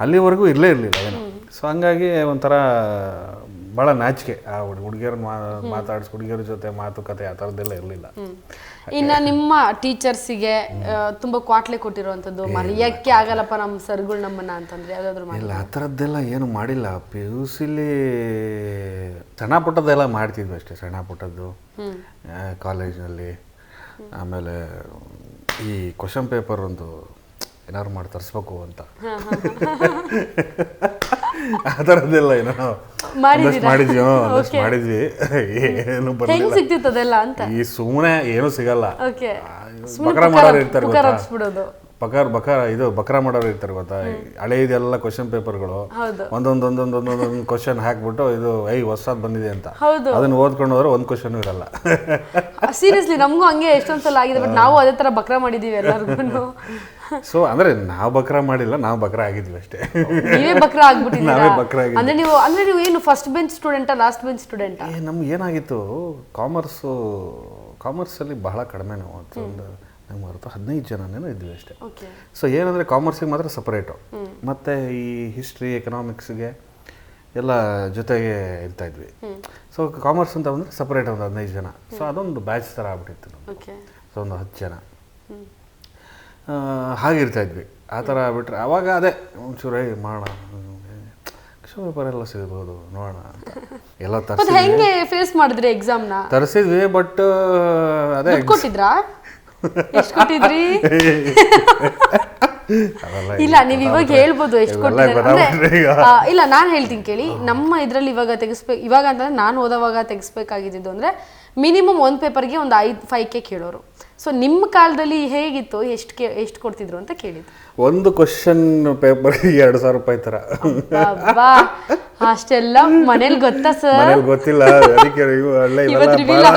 B: ಅಲ್ಲಿವರೆಗೂ ಇರಲೇ ಇರಲಿಲ್ಲ ಏನೋ. ಸೊ ಹಂಗಾಗಿ ಒಂಥರ ಭಾಳ ನಾಚಿಕೆ ಆ ಹುಡುಗಿಯರ ಮಾತಾಡಿಸ್ ಹುಡುಗಿಯರ ಜೊತೆ ಮಾತುಕತೆ ಆ ಥರದ್ದೆಲ್ಲ ಇರಲಿಲ್ಲ.
A: ಇನ್ನು ನಿಮ್ಮ ಟೀಚರ್ಸಿಗೆ ತುಂಬ ಕ್ವಾಟ್ಲೆ ಕೊಟ್ಟಿರುವಂಥದ್ದು ಮರೆಯೋಕ್ಕೆ ಆಗಲ್ಲಪ್ಪ ನಮ್ಮ ಸರ್ಗಳು ನಮ್ಮನ್ನ ಅಂತಂದ್ರೆ ಯಾವ್ದಾದ್ರು
B: ಇಲ್ಲ ಆ ಥರದ್ದೆಲ್ಲ ಏನು ಮಾಡಿಲ್ಲ. ಪಿ ಯು ಸಿಲಿ ಸಣ್ಣ ಪುಟ್ಟದ್ದೆಲ್ಲ ಮಾಡ್ತಿದ್ವಿ ಅಷ್ಟೇ ಸಣ್ಣ ಪುಟ್ಟದ್ದು ಕಾಲೇಜ್ನಲ್ಲಿ ಆಮೇಲೆ ಈ ಕ್ವಶನ್ ಪೇಪರ್ ಒಂದು ಏನಾದ್ರು ಮಾಡಿ ತರಿಸ್ಬೇಕು ಅಂತ. ಆ ಥರದ್ದೆಲ್ಲ ಏನೋ ಮಾಡಿದ್ವಿ ಒಂದಷ್ಟು ಮಾಡಿದ್ವಿ. ಏನು
A: ಹೆಂಗ್ ಸಿಗ್ತಿತ್ತು ಅದೆಲ್ಲ ಅಂತ?
B: ಈ ಸುಮ್ಮನೆ ಏನೂ ಸಿಗಲ್ಲ. ಬಕ್ರ ಮಾಡೋರು ಇರ್ತಾರೆ ಗೊತ್ತಾ? ಬಕಾರ ಬಕರ್ ಇದು ಬಕ್ರ ಮಾಡೋರು ಇರ್ತಾರೆ ಗೊತ್ತಾ? ಹಳೆಯದೆಲ್ಲ ಕ್ವಶನ್ ಪೇಪರ್ಗಳು ಒಂದೊಂದು ಒಂದೊಂದು ಒಂದೊಂದೊಂದು ಕ್ವಶನ್ ಹಾಕ್ಬಿಟ್ಟು ಇದು ಐ ಹೊಸದ್ ಬಂದಿದೆ ಅಂತ. ಅದನ್ನ ಓದ್ಕೊಂಡು ಹೋದ್ರೆ ಒಂದು ಕ್ವಶನ್ ಇರಲ್ಲ. (laughs) (laughs)
A: ಸೀರಿಯಸ್ಲಿ ನಮಗೂ ಹಂಗೆ ಎಷ್ಟೊಂದ್ಸಲ ಆಗಿದೆ ಬಟ್ ನಾವು ಅದೇ ತರ ಬಕ್ರ ಮಾಡಿದೀವಿ ಎಲ್ಲರಿಗೂ
B: ಸೊ (laughs) ಅಂದರೆ ನಾವು ಬಕ್ರ ಮಾಡಿಲ್ಲ ನಾವು ಬಕ್ರ ಆಗಿದ್ವಿ ಅಷ್ಟೇ. (laughs)
A: ನೀವೇ ಬಕ್ರ ಆಗ್ಬಿಟ್ಟಿದ್ದೀರಾ?
B: ಬಕ್ರ.
A: ಅಂದ್ರೆ ನೀವು ಅಂದ್ರೆ ನೀವು ಏನು ಫಸ್ಟ್ ಬೆಂಚ್ ಸ್ಟೂಡೆಂಟಾ ಲಾಸ್ಟ್ ಬೆಂಚ್ ಸ್ಟೂಡೆಂಟ್
B: ನಮ್ಗೆ ಏನಾಗಿತ್ತು ಕಾಮರ್ಸು ಕಾಮರ್ಸಲ್ಲಿ ಬಹಳ ಕಡಿಮೆ ನಾವು. ಅಂತ ಒಂದು ನಮ್ಗೆ ಮರೆತು ಹದಿನೈದು ಜನನೇನೋ ಇದ್ವಿ ಅಷ್ಟೇ. ಸೊ ಏನಂದರೆ ಕಾಮರ್ಸಿಗೆ ಮಾತ್ರ ಸಪ್ರೇಟು ಮತ್ತು ಈ ಹಿಸ್ಟ್ರಿ ಎಕನಾಮಿಕ್ಸ್ಗೆ ಎಲ್ಲ ಜೊತೆಗೆ ಇರ್ತಾ ಇದ್ವಿ. ಸೊ ಕಾಮರ್ಸ್ ಅಂತ ಬಂದರೆ ಸಪ್ರೇಟ್ ಒಂದು ಹದಿನೈದು ಜನ. ಸೊ ಅದೊಂದು ಬ್ಯಾಚ್ ಥರ ಆಗ್ಬಿಟ್ಟಿತ್ತು ನಮ್ಗೆ
A: ಓಕೆ
B: ಸೊ ಒಂದು ಹತ್ತು ಜನ. ಹಾಗಿರ್ತಾ ಇದ್ವಿ. ಆ ಥರ ಬಿಟ್ಟರೆ ಅವಾಗ ಅದೇ ಒಂಚೂರು ಹೇಗೆ ಮಾಡೋಣ ಕೃಷ್ಣ ಪೇಪರ್ ಎಲ್ಲ ಸಿಗ್ಬೋದು ನೋಡೋಣ ಅಂತ. (laughs) ಎಲ್ಲ ತರಿಸಿ
A: ಹೆಂಗೆ ಫೇಸ್ ಮಾಡಿದ್ರಿ ಎಕ್ಸಾಮ್ನ
B: ತರಿಸಿದ್ವಿ ಬಟ್ ಅದೇ
A: ಕೊಟ್ಟಿದ್ರಾ? ಎಷ್ಟು ಕೊಟ್ಟಿದ್ರಿ? (laughs) ಇಲ್ಲ ನೀವು ಇವಾಗ ಹೇಳ್ಬೋದು ಎಷ್ಟು ಕೊಟ್ಟಿದ್ದಾರೆ ಇಲ್ಲ ನಾನು ಹೇಳ್ತೀನಿ ಕೇಳಿ. ನಮ್ಮ ಇದ್ರಲ್ಲಿ ಇವಾಗ ತೆಗಿಸ್ಬೇಕು ಇವಾಗ ಅಂತಂದ್ರೆ ನಾನು ಓದೋವಾಗ ತೆಗಿಸ್ಬೇಕಾಗಿದ್ದು ಅಂದ್ರೆ ಮಿನಿಮಮ್ ಒಂದು ಪೇಪರ್ಗೆ ಒಂದು ಐದು ಫೈವ್ ಕೆ ಕೇಳೋರು. ಸೊ ನಿಮ್ಮ ಕಾಲದಲ್ಲಿ ಹೇಗಿತ್ತು? ಎಷ್ಟು ಕೇ ಎಷ್ಟು ಕೊಡ್ತಿದ್ರು ಅಂತ ಕೇಳಿದ್ದು.
B: ಒಂದು ಕ್ವಶನ್ ಪೇಪರ್ ಎರಡು ಸಾವಿರ ರೂಪಾಯಿ ತರ.
A: ಅಬ್ಬಾ! ಅಷ್ಟೆಲ್ಲ ಮನೇಲಿ ಗೊತ್ತಾ ಸರ್
B: ಮನೇಲಿ ಗೊತ್ತಿಲ್ಲ. ಅದಕ್ಕೆ ಇವು ಒಳ್ಳೆ
A: ಇವತ್ತು
B: ಇವೆಲ್ಲ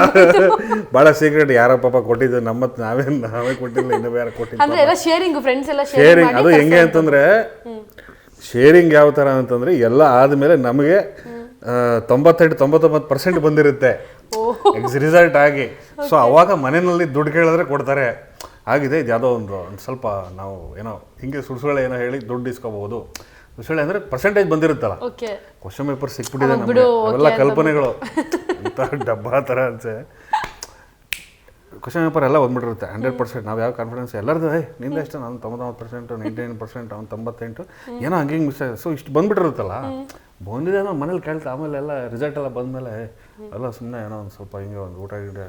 B: ಭಾಳ ಸೀಕ್ರೆಟ್ ಯಾರ ಪಾಪ ಕೊಟ್ಟಿದ್ದು ನಮ್ಮ ನಾವೇ ನಾವೇ ಕೊಟ್ಟಿಲ್ಲ ಇನ್ನೊಬ್ಬ ಯಾರು ಕೊಟ್ಟಿಲ್ಲ
A: ಅಂದ್ರೆ ಎಲ್ಲ ಶೇರಿಂಗ್ ಫ್ರೆಂಡ್ಸ್ ಎಲ್ಲ ಶೇರಿಂಗ್
B: ಶೇರಿಂಗ್ ಅದು ಹೆಂಗೆ ಅಂತಂದ್ರೆ ಶೇರಿಂಗ್ ಯಾವ ತರ ಅಂತಂದ್ರೆ ಎಲ್ಲ ಆದ್ಮೇಲೆ ನಮಗೆ ತೊಂಬತ್ತೆಂಟು ತೊಂಬತ್ತೊಂಬತ್ತು ಪರ್ಸೆಂಟ್ ಬಂದಿರುತ್ತೆ. ಎಕ್ಸ್ ರಿಸಲ್ಟ್ ಆಗಿ. ಸೊ ಅವಾಗ ಮನೆಯಲ್ಲಿ ದುಡ್ಡು ಕೇಳಿದ್ರೆ ಕೊಡ್ತಾರೆ. ಆಗಿದೆ ಇದು ಯಾವುದೋ ಒಂದು ಒಂದು ಸ್ವಲ್ಪ ನಾವು ಏನೋ ಹಿಂಗೆ ಸುಳ್ಸುಳೆ ಏನೋ ಹೇಳಿ ದುಡ್ಡು ಇಸ್ಕೋಬಹುದು ಸುಳ್ಸುಳೆ ಅಂದರೆ ಪರ್ಸೆಂಟೇಜ್ ಬಂದಿರುತ್ತಲ್ಲ. ಕ್ವಶನ್ ಪೇಪರ್ ಸಿಕ್ಬಿಟ್ಟಿದೆ ನಮಗೆ. ಅವೆಲ್ಲ ಕಲ್ಪನೆಗಳು. ಇಂಥ ಡಬ್ಬ ಥರ ಅನ್ಸೆ. ಕ್ವಶನ್ ಪೇಪರ್ ಎಲ್ಲ ಬಂದ್ಬಿಟ್ಟಿರುತ್ತೆ ಹಂಡ್ರೆಡ್ ಪರ್ಸೆಂಟ್ ನಾವು ಯಾವ ಕಾನ್ಫಿಡೆನ್ಸ್ ಎಲ್ಲರದು ಏ ನಿಂದ ಎಷ್ಟು ನಾನು ತೊಂಬತ್ತೊಂಬತ್ತು ಪರ್ಸೆಂಟ್ ನೈಂಟಿ ನೈನ್ ಪರ್ಸೆಂಟ್ ಅವ್ನು ತೊಂಬತ್ತೆಂಟು. ಏನೋ ಹಂಗೆ ಹಿಂಗೆ ಮಿಸ್ ಸೊ ಇಷ್ಟು ಬಂದ್ಬಿಟ್ಟಿರುತ್ತಲ್ಲ. ಬಂದಿದೆ ಅನ್ನೋ ಮನೇಲಿ ಕೇಳ್ತಾ ಆಮೇಲೆ ಎಲ್ಲ ರಿಸಲ್ಟ್ ಎಲ್ಲ ಬಂದಮೇಲೆ ಎಲ್ಲ ಸುಮ್ಮನೆ ಏನೋ ಒಂದು ಸ್ವಲ್ಪ ಹಿಂಗೆ ಒಂದು ಊಟ ಗಿಟ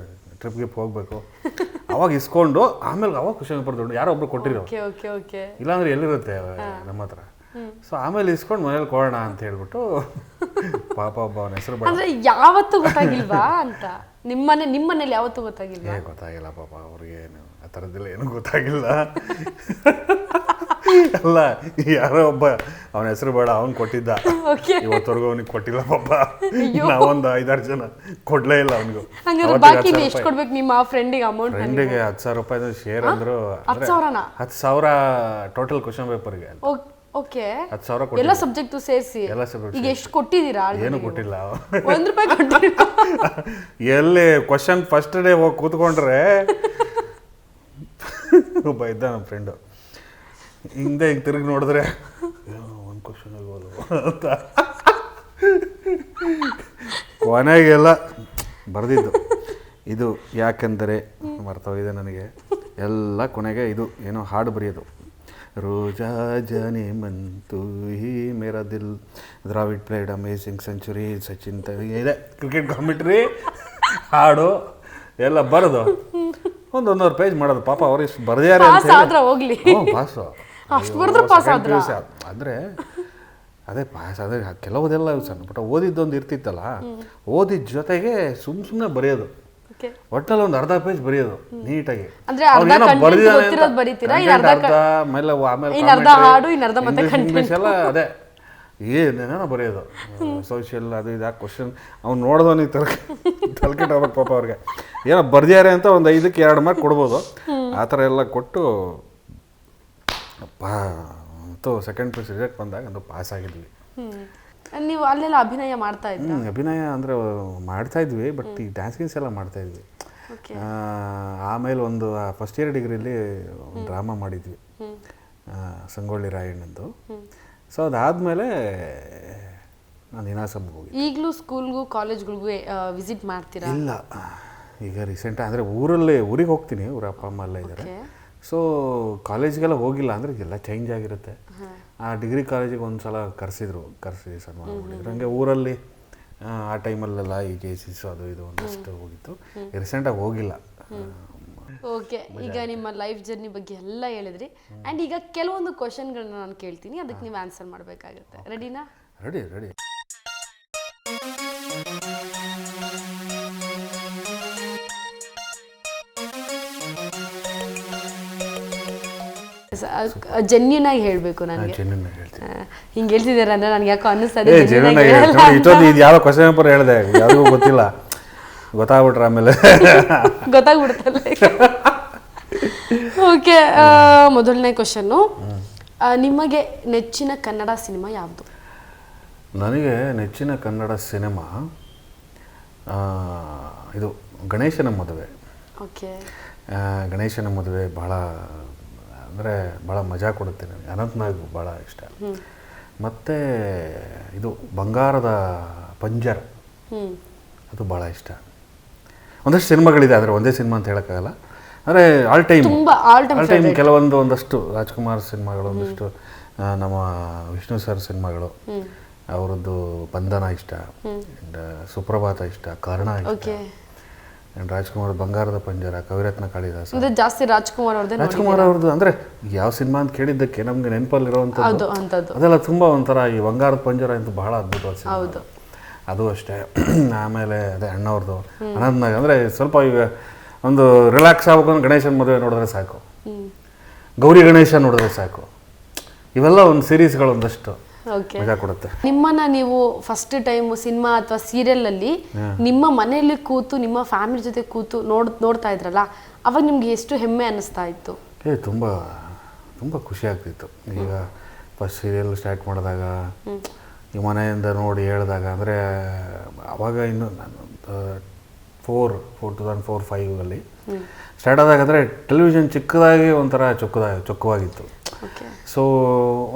B: ಟ್ರಿಪ್ ಗಿಪ್ ಹೋಗಬೇಕು. (laughs) ಅವಾಗ ಇಸ್ಕೊಂಡು ಆಮೇಲೆ ಅವಾಗ ಖುಷಿ ದುಡ್ಡು ಯಾರೋ ಒಬ್ರು ಕೊಟ್ಟಿರೋ.
A: Okay okay okay.
B: ಇಲ್ಲಾಂದ್ರೆ ಎಲ್ಲಿರುತ್ತೆ ನಮ್ಮ ಹತ್ರ? ಸೊ ಆಮೇಲೆ ಇಸ್ಕೊಂಡು ಮನೇಲಿ ಕೊಡೋಣ ಅಂತ ಹೇಳ್ಬಿಟ್ಟು (laughs) ಪಾಪ ಒಬ್ಬ ಅವನ ಹೆಸರು
A: ಅಂದ್ರೆ ಯಾವತ್ತೂ ಗೊತ್ತಾಗಿಲ್ವಾ ಅಂತ? ನಿಮ್ಮನೆ ನಿಮ್ಮನೇಲಿ ಯಾವತ್ತೂ
B: ಗೊತ್ತಾಗಿಲ್ಲ ಗೊತ್ತಾಗಿಲ್ಲ ಪಾಪ ಅವ್ರಿಗೆ ಏನು ಆ ಥರದ್ದೆಲ್ಲ ಏನೂ ಗೊತ್ತಾಗಿಲ್ಲ. (laughs) ಅಲ್ಲ ಯಾರೋ ಒಬ್ಬ ಅವನ ಹೆಸರು ಬೇಡ ಅವನ್ ಕೊಟ್ಟಿದ್ದ.
A: ಓಕೆ
B: ಇವತ್ತವರೆಗೂ ಅವನಿಗೆ ಕೊಟ್ಟಿಲ್ಲ ಪಾಪ. ನಾವೊಂದು ಐದಾರು ಜನ ಕೊಡ್ಲೇ ಇಲ್ಲ ಅವನಿಗೂ.
A: ಹಂಗಾದ್ರೆ ಬಾಕಿ ಎಷ್ಟು ಕೊಡ್ಬೇಕು ನಿಮ್ಮ ಫ್ರೆಂಡಿಗೆ ಅಮೌಂಟ್
B: ಫ್ರೆಂಡಿಗೆ ಹತ್ತು ಸಾವಿರ ರೂಪಾಯಿ ಶೇರ್ ಅಂದ್ರು
A: ಹತ್ ಸಾವಿರನಾ?
B: ಹತ್ತು ಸಾವಿರ ಟೋಟಲ್ ಕ್ವಶನ್ ಪೇಪರ್ಗೆ
A: ಓಕೆ
B: ಹತ್ತು ಸಾವಿರ ಕೊಟ್ಟು
A: ಎಲ್ಲ ಸಬ್ಜೆಕ್ಟ್ ಸೇರಿಸಿ.
B: ಎಲ್ಲ subject
A: ಈಗ ಎಷ್ಟು ಕೊಟ್ಟಿದ್ದೀರಾ
B: ಏನು ಕೊಟ್ಟಿಲ್ಲ.
A: ಒಂದ್ ರೂಪಾಯಿ ಕೊಟ್ಟಿದ್ದೀರಾ (laughs)
B: ಎಲ್ಲಿ ಕ್ವಶನ್ ಫಸ್ಟ್ ಡೇ ಹೋಗಿ ಕೂತ್ಕೊಂಡ್ರೆ. ಒಬ್ಬ ಇದ್ದ ನಮ್ಮ ಫ್ರೆಂಡು ಹಿಂದೆ ಹಿಂಗೆ ತಿರುಗಿ ನೋಡಿದ್ರೆ ಒಂದು ಕ್ವಶನ್ ಆಗೋದು ಅಂತ ಕೊನೆಗೆಲ್ಲ ಬರೆದಿದ್ದು. ಇದು ಯಾಕೆಂದರೆ ಮರ್ತೋಗಿದೆ ನನಗೆ. ಎಲ್ಲ ಕೊನೆಗೆ ಇದು ಏನೋ ಹಾಡು ಬರೆಯೋದು. ರೋಜಾ ಜನಿ ಮಂತು ಹಿ ಮೇರಾ ದಿಲ್. Dravid played amazing century Sachin ತ ಇದೆ. ಕ್ರಿಕೆಟ್ ಕಾಮಿಟ್ರಿ ಹಾಡು ಎಲ್ಲ ಬರೋದು. ಒಂದು ಒಂದೂವರೆ ಪೇಜ್ ಮಾಡೋದು. ಪಾಪ ಅವ್ರು ಇಷ್ಟು
A: ಆದ್ರ ಹೋಗ್ಲಿ.
B: ಪಾಸು.
A: ಅಷ್ಟ್ ಬರೆದ್ರೆ ಪಾಸ್ ಆದ್ರಾ?
B: ಅದೇ ಪಾಸ್ ಅದೇ ಕೆಲವುದೆಲ್ಲ ಸಣ್ಣ ಪುಟ್ಟ ಓದಿದ್ದೊಂದು ಇರ್ತಿತ್ತಲ್ಲ ಓದಿದ ಜೊತೆಗೆ ಸುಮ್ ಸುಮ್ಮನೆ ಬರೆಯೋದು. ಒಟ್ಟಲ್ಲಿ ಒಂದು ಅರ್ಧ ಪೇಜ್ ಬರೆಯೋದು ನೀಟಾಗಿ. ಆಮೇಲೆ ಆಮೇಲೆ ಎಲ್ಲ ಅದೇ. ಏನೇನೋ ಬರೆಯೋದು. ಸೋಷಿಯಲ್ ಅದು ಇದು ಕ್ವಶನ್ ಅವ್ನು ನೋಡ್ದವನಿಗೆ ತಲೆ (laughs) ತಲೆಕೆಟ್ಟು ಹೋಗ್ಬೇಕು ಪಾಪ ಅವ್ರಿಗೆ. ಏನೋ ಬರ್ದಿಯಾರೆ ಅಂತ ಒಂದು ಐದಕ್ಕೆ ಎರಡು ಮಾರ್ಕ್ ಕೊಡ್ಬೋದು. ಆ ಥರ ಎಲ್ಲ ಕೊಟ್ಟು ಅಪ್ಪ ಅಂತೂ ಸೆಕೆಂಡ್ ಪಿ ರಿಸಲ್ಟ್ ಬಂದಾಗ ಅದು ಪಾಸ್ ಆಗಿದ್ವಿ.
A: ನೀವು ಅಲ್ಲೆಲ್ಲ ಅಭಿನಯ ಮಾಡ್ತಾ ಇದ್ರಿ?
B: ಅಭಿನಯ ಅಂದರೆ ಮಾಡ್ತಾ ಇದ್ವಿ ಬಟ್ ಈ ಡ್ಯಾನ್ಸ್ ಗೀನ್ಸ್ ಎಲ್ಲ ಮಾಡ್ತಾ ಇದ್ವಿ. ಆಮೇಲೆ ಒಂದು ಫಸ್ಟ್ ಇಯರ್ ಡಿಗ್ರಿಲಿ ಒಂದು ಡ್ರಾಮಾ ಮಾಡಿದ್ವಿ. ಸಂಗೊಳ್ಳಿ ರಾಯಣ್ಣಂದು. ಸೊ ಅದಾದಮೇಲೆ ನಾನು ನೀನಾಸಮ್ಗೆ ಹೋಗಿ
A: ಈಗಲೂ ಸ್ಕೂಲ್ಗೂ ಕಾಲೇಜ್ಗಳಿಗೂ ವಿಸಿಟ್ ಮಾಡ್ತೀರಾ?
B: ಇಲ್ಲ. ಈಗ ರೀಸೆಂಟ್ ಅಂದರೆ ಊರಲ್ಲೇ ಊರಿಗೆ ಹೋಗ್ತೀನಿ ಊರ ಅಪ್ಪ ಅಮ್ಮ ಎಲ್ಲ ಇದ್ದಾರೆ ಸೊ ಕಾಲೇಜ್ಗೆಲ್ಲ ಹೋಗಿಲ್ಲ ಅಂದರೆ ಎಲ್ಲ ಚೇಂಜ್ ಆಗಿರುತ್ತೆ. ಆ ಡಿಗ್ರಿ ಕಾಲೇಜಿಗೆ ಒಂದು ಸಲ ಕರೆಸಿದ್ರು ಕರೆಸಿ ಸನ್ಮಾನ ಮಾಡಿದ್ರು. ಹಂಗೆ ಊರಲ್ಲಿ ಆ, ಟೈಮಲ್ಲೆಲ್ಲ ಈ ಜೆ ಸಿ ಅದು ಇದು ಒಂದಷ್ಟು ಹೋಗಿತ್ತು. ರೀಸೆಂಟಾಗಿ ಹೋಗಿಲ್ಲ.
A: ಓಕೆ ಈಗ ನಿಮ್ಮ ಲೈಫ್ ಜರ್ನಿ ಬಗ್ಗೆ ಎಲ್ಲ ಹೇಳಿದ್ರಿ. ಆ್ಯಂಡ್ ಈಗ ಕೆಲವೊಂದು ಕ್ವಶನ್ಗಳನ್ನ ನಾನು ಕೇಳ್ತೀನಿ ಅದಕ್ಕೆ ನೀವು ಆನ್ಸರ್ ಮಾಡಬೇಕಾಗುತ್ತೆ. ರೆಡಿನಾ
B: ರೆಡಿ ರೆಡಿ
A: ಜೆನ್ಯೂನ್ ಆಗಿ ಹೇಳಬೇಕು ನನಗೆ.
B: ಜೆನ್ಯೂನ್ ಹೇಳ್ತೀನಿ.
A: ಹಿಂಗೆ ಹೇಳ್ತಿದ್ದಾರೆ ಅಂದ್ರೆ ನನಗೆ ಯಾಕೋ ಅನ್ನಿಸ್ತದೆ
B: ಜೆನ್ಯೂನ್ ಆಗಿ ನೋಡಿ ಇಷ್ಟೊಂದು ಇದು ಯಾವ ಕ್ವಶನ್ ಪೇಪರ್ ಹೇಳಿದೆ ಯಾರಿಗೂ ಗೊತ್ತಿಲ್ಲ. ಗೊತ್ತಾಗ್ಬಿಟ್ರೆ ಆಮೇಲೆ.
A: ಗೊತ್ತಾಗ್ಬಿಡುತ್ತಲ್ಲ ಓಕೆ ಮೊದಲನೇ ಕ್ವಶನ್ನು ನಿಮಗೆ ನೆಚ್ಚಿನ ಕನ್ನಡ ಸಿನಿಮಾ ಯಾವುದು?
B: ನನಗೆ ನೆಚ್ಚಿನ ಕನ್ನಡ ಸಿನಿಮಾ ಆ, ಇದು ಗಣೇಶನ ಮದುವೆ.
A: ಓಕೆ
B: ಗಣೇಶನ ಮದುವೆ ಭಾಳ ಅಂದರೆ ಭಾಳ ಮಜಾ ಕೊಡುತ್ತೆ ನನಗೆ. ಅನಂತನಾಗ್ ಭಾಳ ಇಷ್ಟ. ಮತ್ತು ಇದು ಬಂಗಾರದ ಪಂಜರ್. ಅದು ಭಾಳ ಇಷ್ಟ. ಒಂದಷ್ಟು ಸಿನಿಮಾಗಳಿದೆ ಆದರೆ ಒಂದೇ ಸಿನಿಮಾ ಅಂತ ಹೇಳೋಕ್ಕಾಗಲ್ಲ. ಅಂದರೆ ಆಲ್ ಟೈಮ್ ಆಲ್ ಟೈಮ್ ಕೆಲವೊಂದು ಒಂದಷ್ಟು ರಾಜ್ಕುಮಾರ್ ಸಿನಿಮಾಗಳು ಒಂದಷ್ಟು ನಮ್ಮ ವಿಷ್ಣು ಸರ್ ಸಿನಿಮಾಗಳು. ಅವರದ್ದು ಬಂಧನ ಇಷ್ಟ. ಸುಪ್ರಭಾತ ಇಷ್ಟ ಕರ್ಣ ಇಷ್ಟ. ಆ್ಯಂಡ್ ರಾಜ್ಕುಮಾರ್ ಬಂಗಾರದ ಪಂಜರ ಕವಿರತ್ನ ಕಾಳಿದಾಸ?
A: ಇದು ಜಾಸ್ತಿ ರಾಜ್ಕುಮಾರ್ ಅವ್ರದ್ದು
B: ರಾಜ್ಕುಮಾರ್ ಅವ್ರದ್ದು ಅಂದರೆ ಯಾವ ಸಿನಿಮಾ ಅಂತ ಕೇಳಿದ್ದಕ್ಕೆ ನಮಗೆ ನೆನಪಲ್ಲಿರುವಂಥದ್ದು ಅದೆಲ್ಲ ತುಂಬ ಒಂಥರ ಈ ಬಂಗಾರದ ಪಂಜರ ಅಂತೂ ಬಹಳ ಅದ್ಭುತವಾದ ಸಿನಿಮಾ.
A: ಹೌದು.
B: ಅದು ಅಷ್ಟೇ. (clears throat) ಆಮೇಲೆ ಅದೇ ಅಣ್ಣವ್ರದ್ದು ಅನಂತನಾಗ್ ಅಂದರೆ ಸ್ವಲ್ಪ ಈಗ ಒಂದು ರಿಲ್ಯಾಕ್ಸ್ ಆಗ್ಬೇಕು ಗಣೇಶನ ಮದುವೆ ನೋಡಿದ್ರೆ ಸಾಕು. ಗೌರಿ ಗಣೇಶ ನೋಡಿದ್ರೆ ಸಾಕು. ಇವೆಲ್ಲ ಒಂದು ಸೀರೀಸ್ಗಳು ಒಂದಷ್ಟು ಮಜಾ ಕೊಡುತ್ತೆ.
A: ನಿಮ್ಮನ್ನ ನೀವು ಫಸ್ಟ್ ಟೈಮ್ ಸಿನಿಮಾ ಅಥವಾ ಸೀರಿಯಲ್ ಅಲ್ಲಿ ನಿಮ್ಮ ಮನೆಯಲ್ಲಿ ಕೂತು ನಿಮ್ಮ ಫ್ಯಾಮಿಲಿ ಜೊತೆ ಕೂತು ನೋಡ್ ನೋಡ್ತಾ ಇದ್ರಲ್ಲ ಅವಾಗ ನಿಮ್ಗೆ ಎಷ್ಟು ಹೆಮ್ಮೆ ಅನಿಸ್ತಾ ಇತ್ತು?
B: ಏ ತುಂಬ ತುಂಬ ಖುಷಿ ಆಗ್ತಿತ್ತು. ಈಗ ಫಸ್ಟ್ ಸೀರಿಯಲ್ ಸ್ಟಾರ್ಟ್ ಮಾಡಿದಾಗ ಈ ಮನೆಯಿಂದ ನೋಡಿ ಹೇಳಿದಾಗ ಅಂದರೆ ಅವಾಗ ಇನ್ನು ನಾನು four four two thousand four ಫೈವಲ್ಲಿ start ಆದಾಗ ಅಂದರೆ ಟೆಲಿವಿಷನ್ ಚಿಕ್ಕದಾಗಿ ಒಂಥರ ಚೊಕ್ಕದಾಗ ಚೊಕ್ಕವಾಗಿತ್ತು. ಸೊ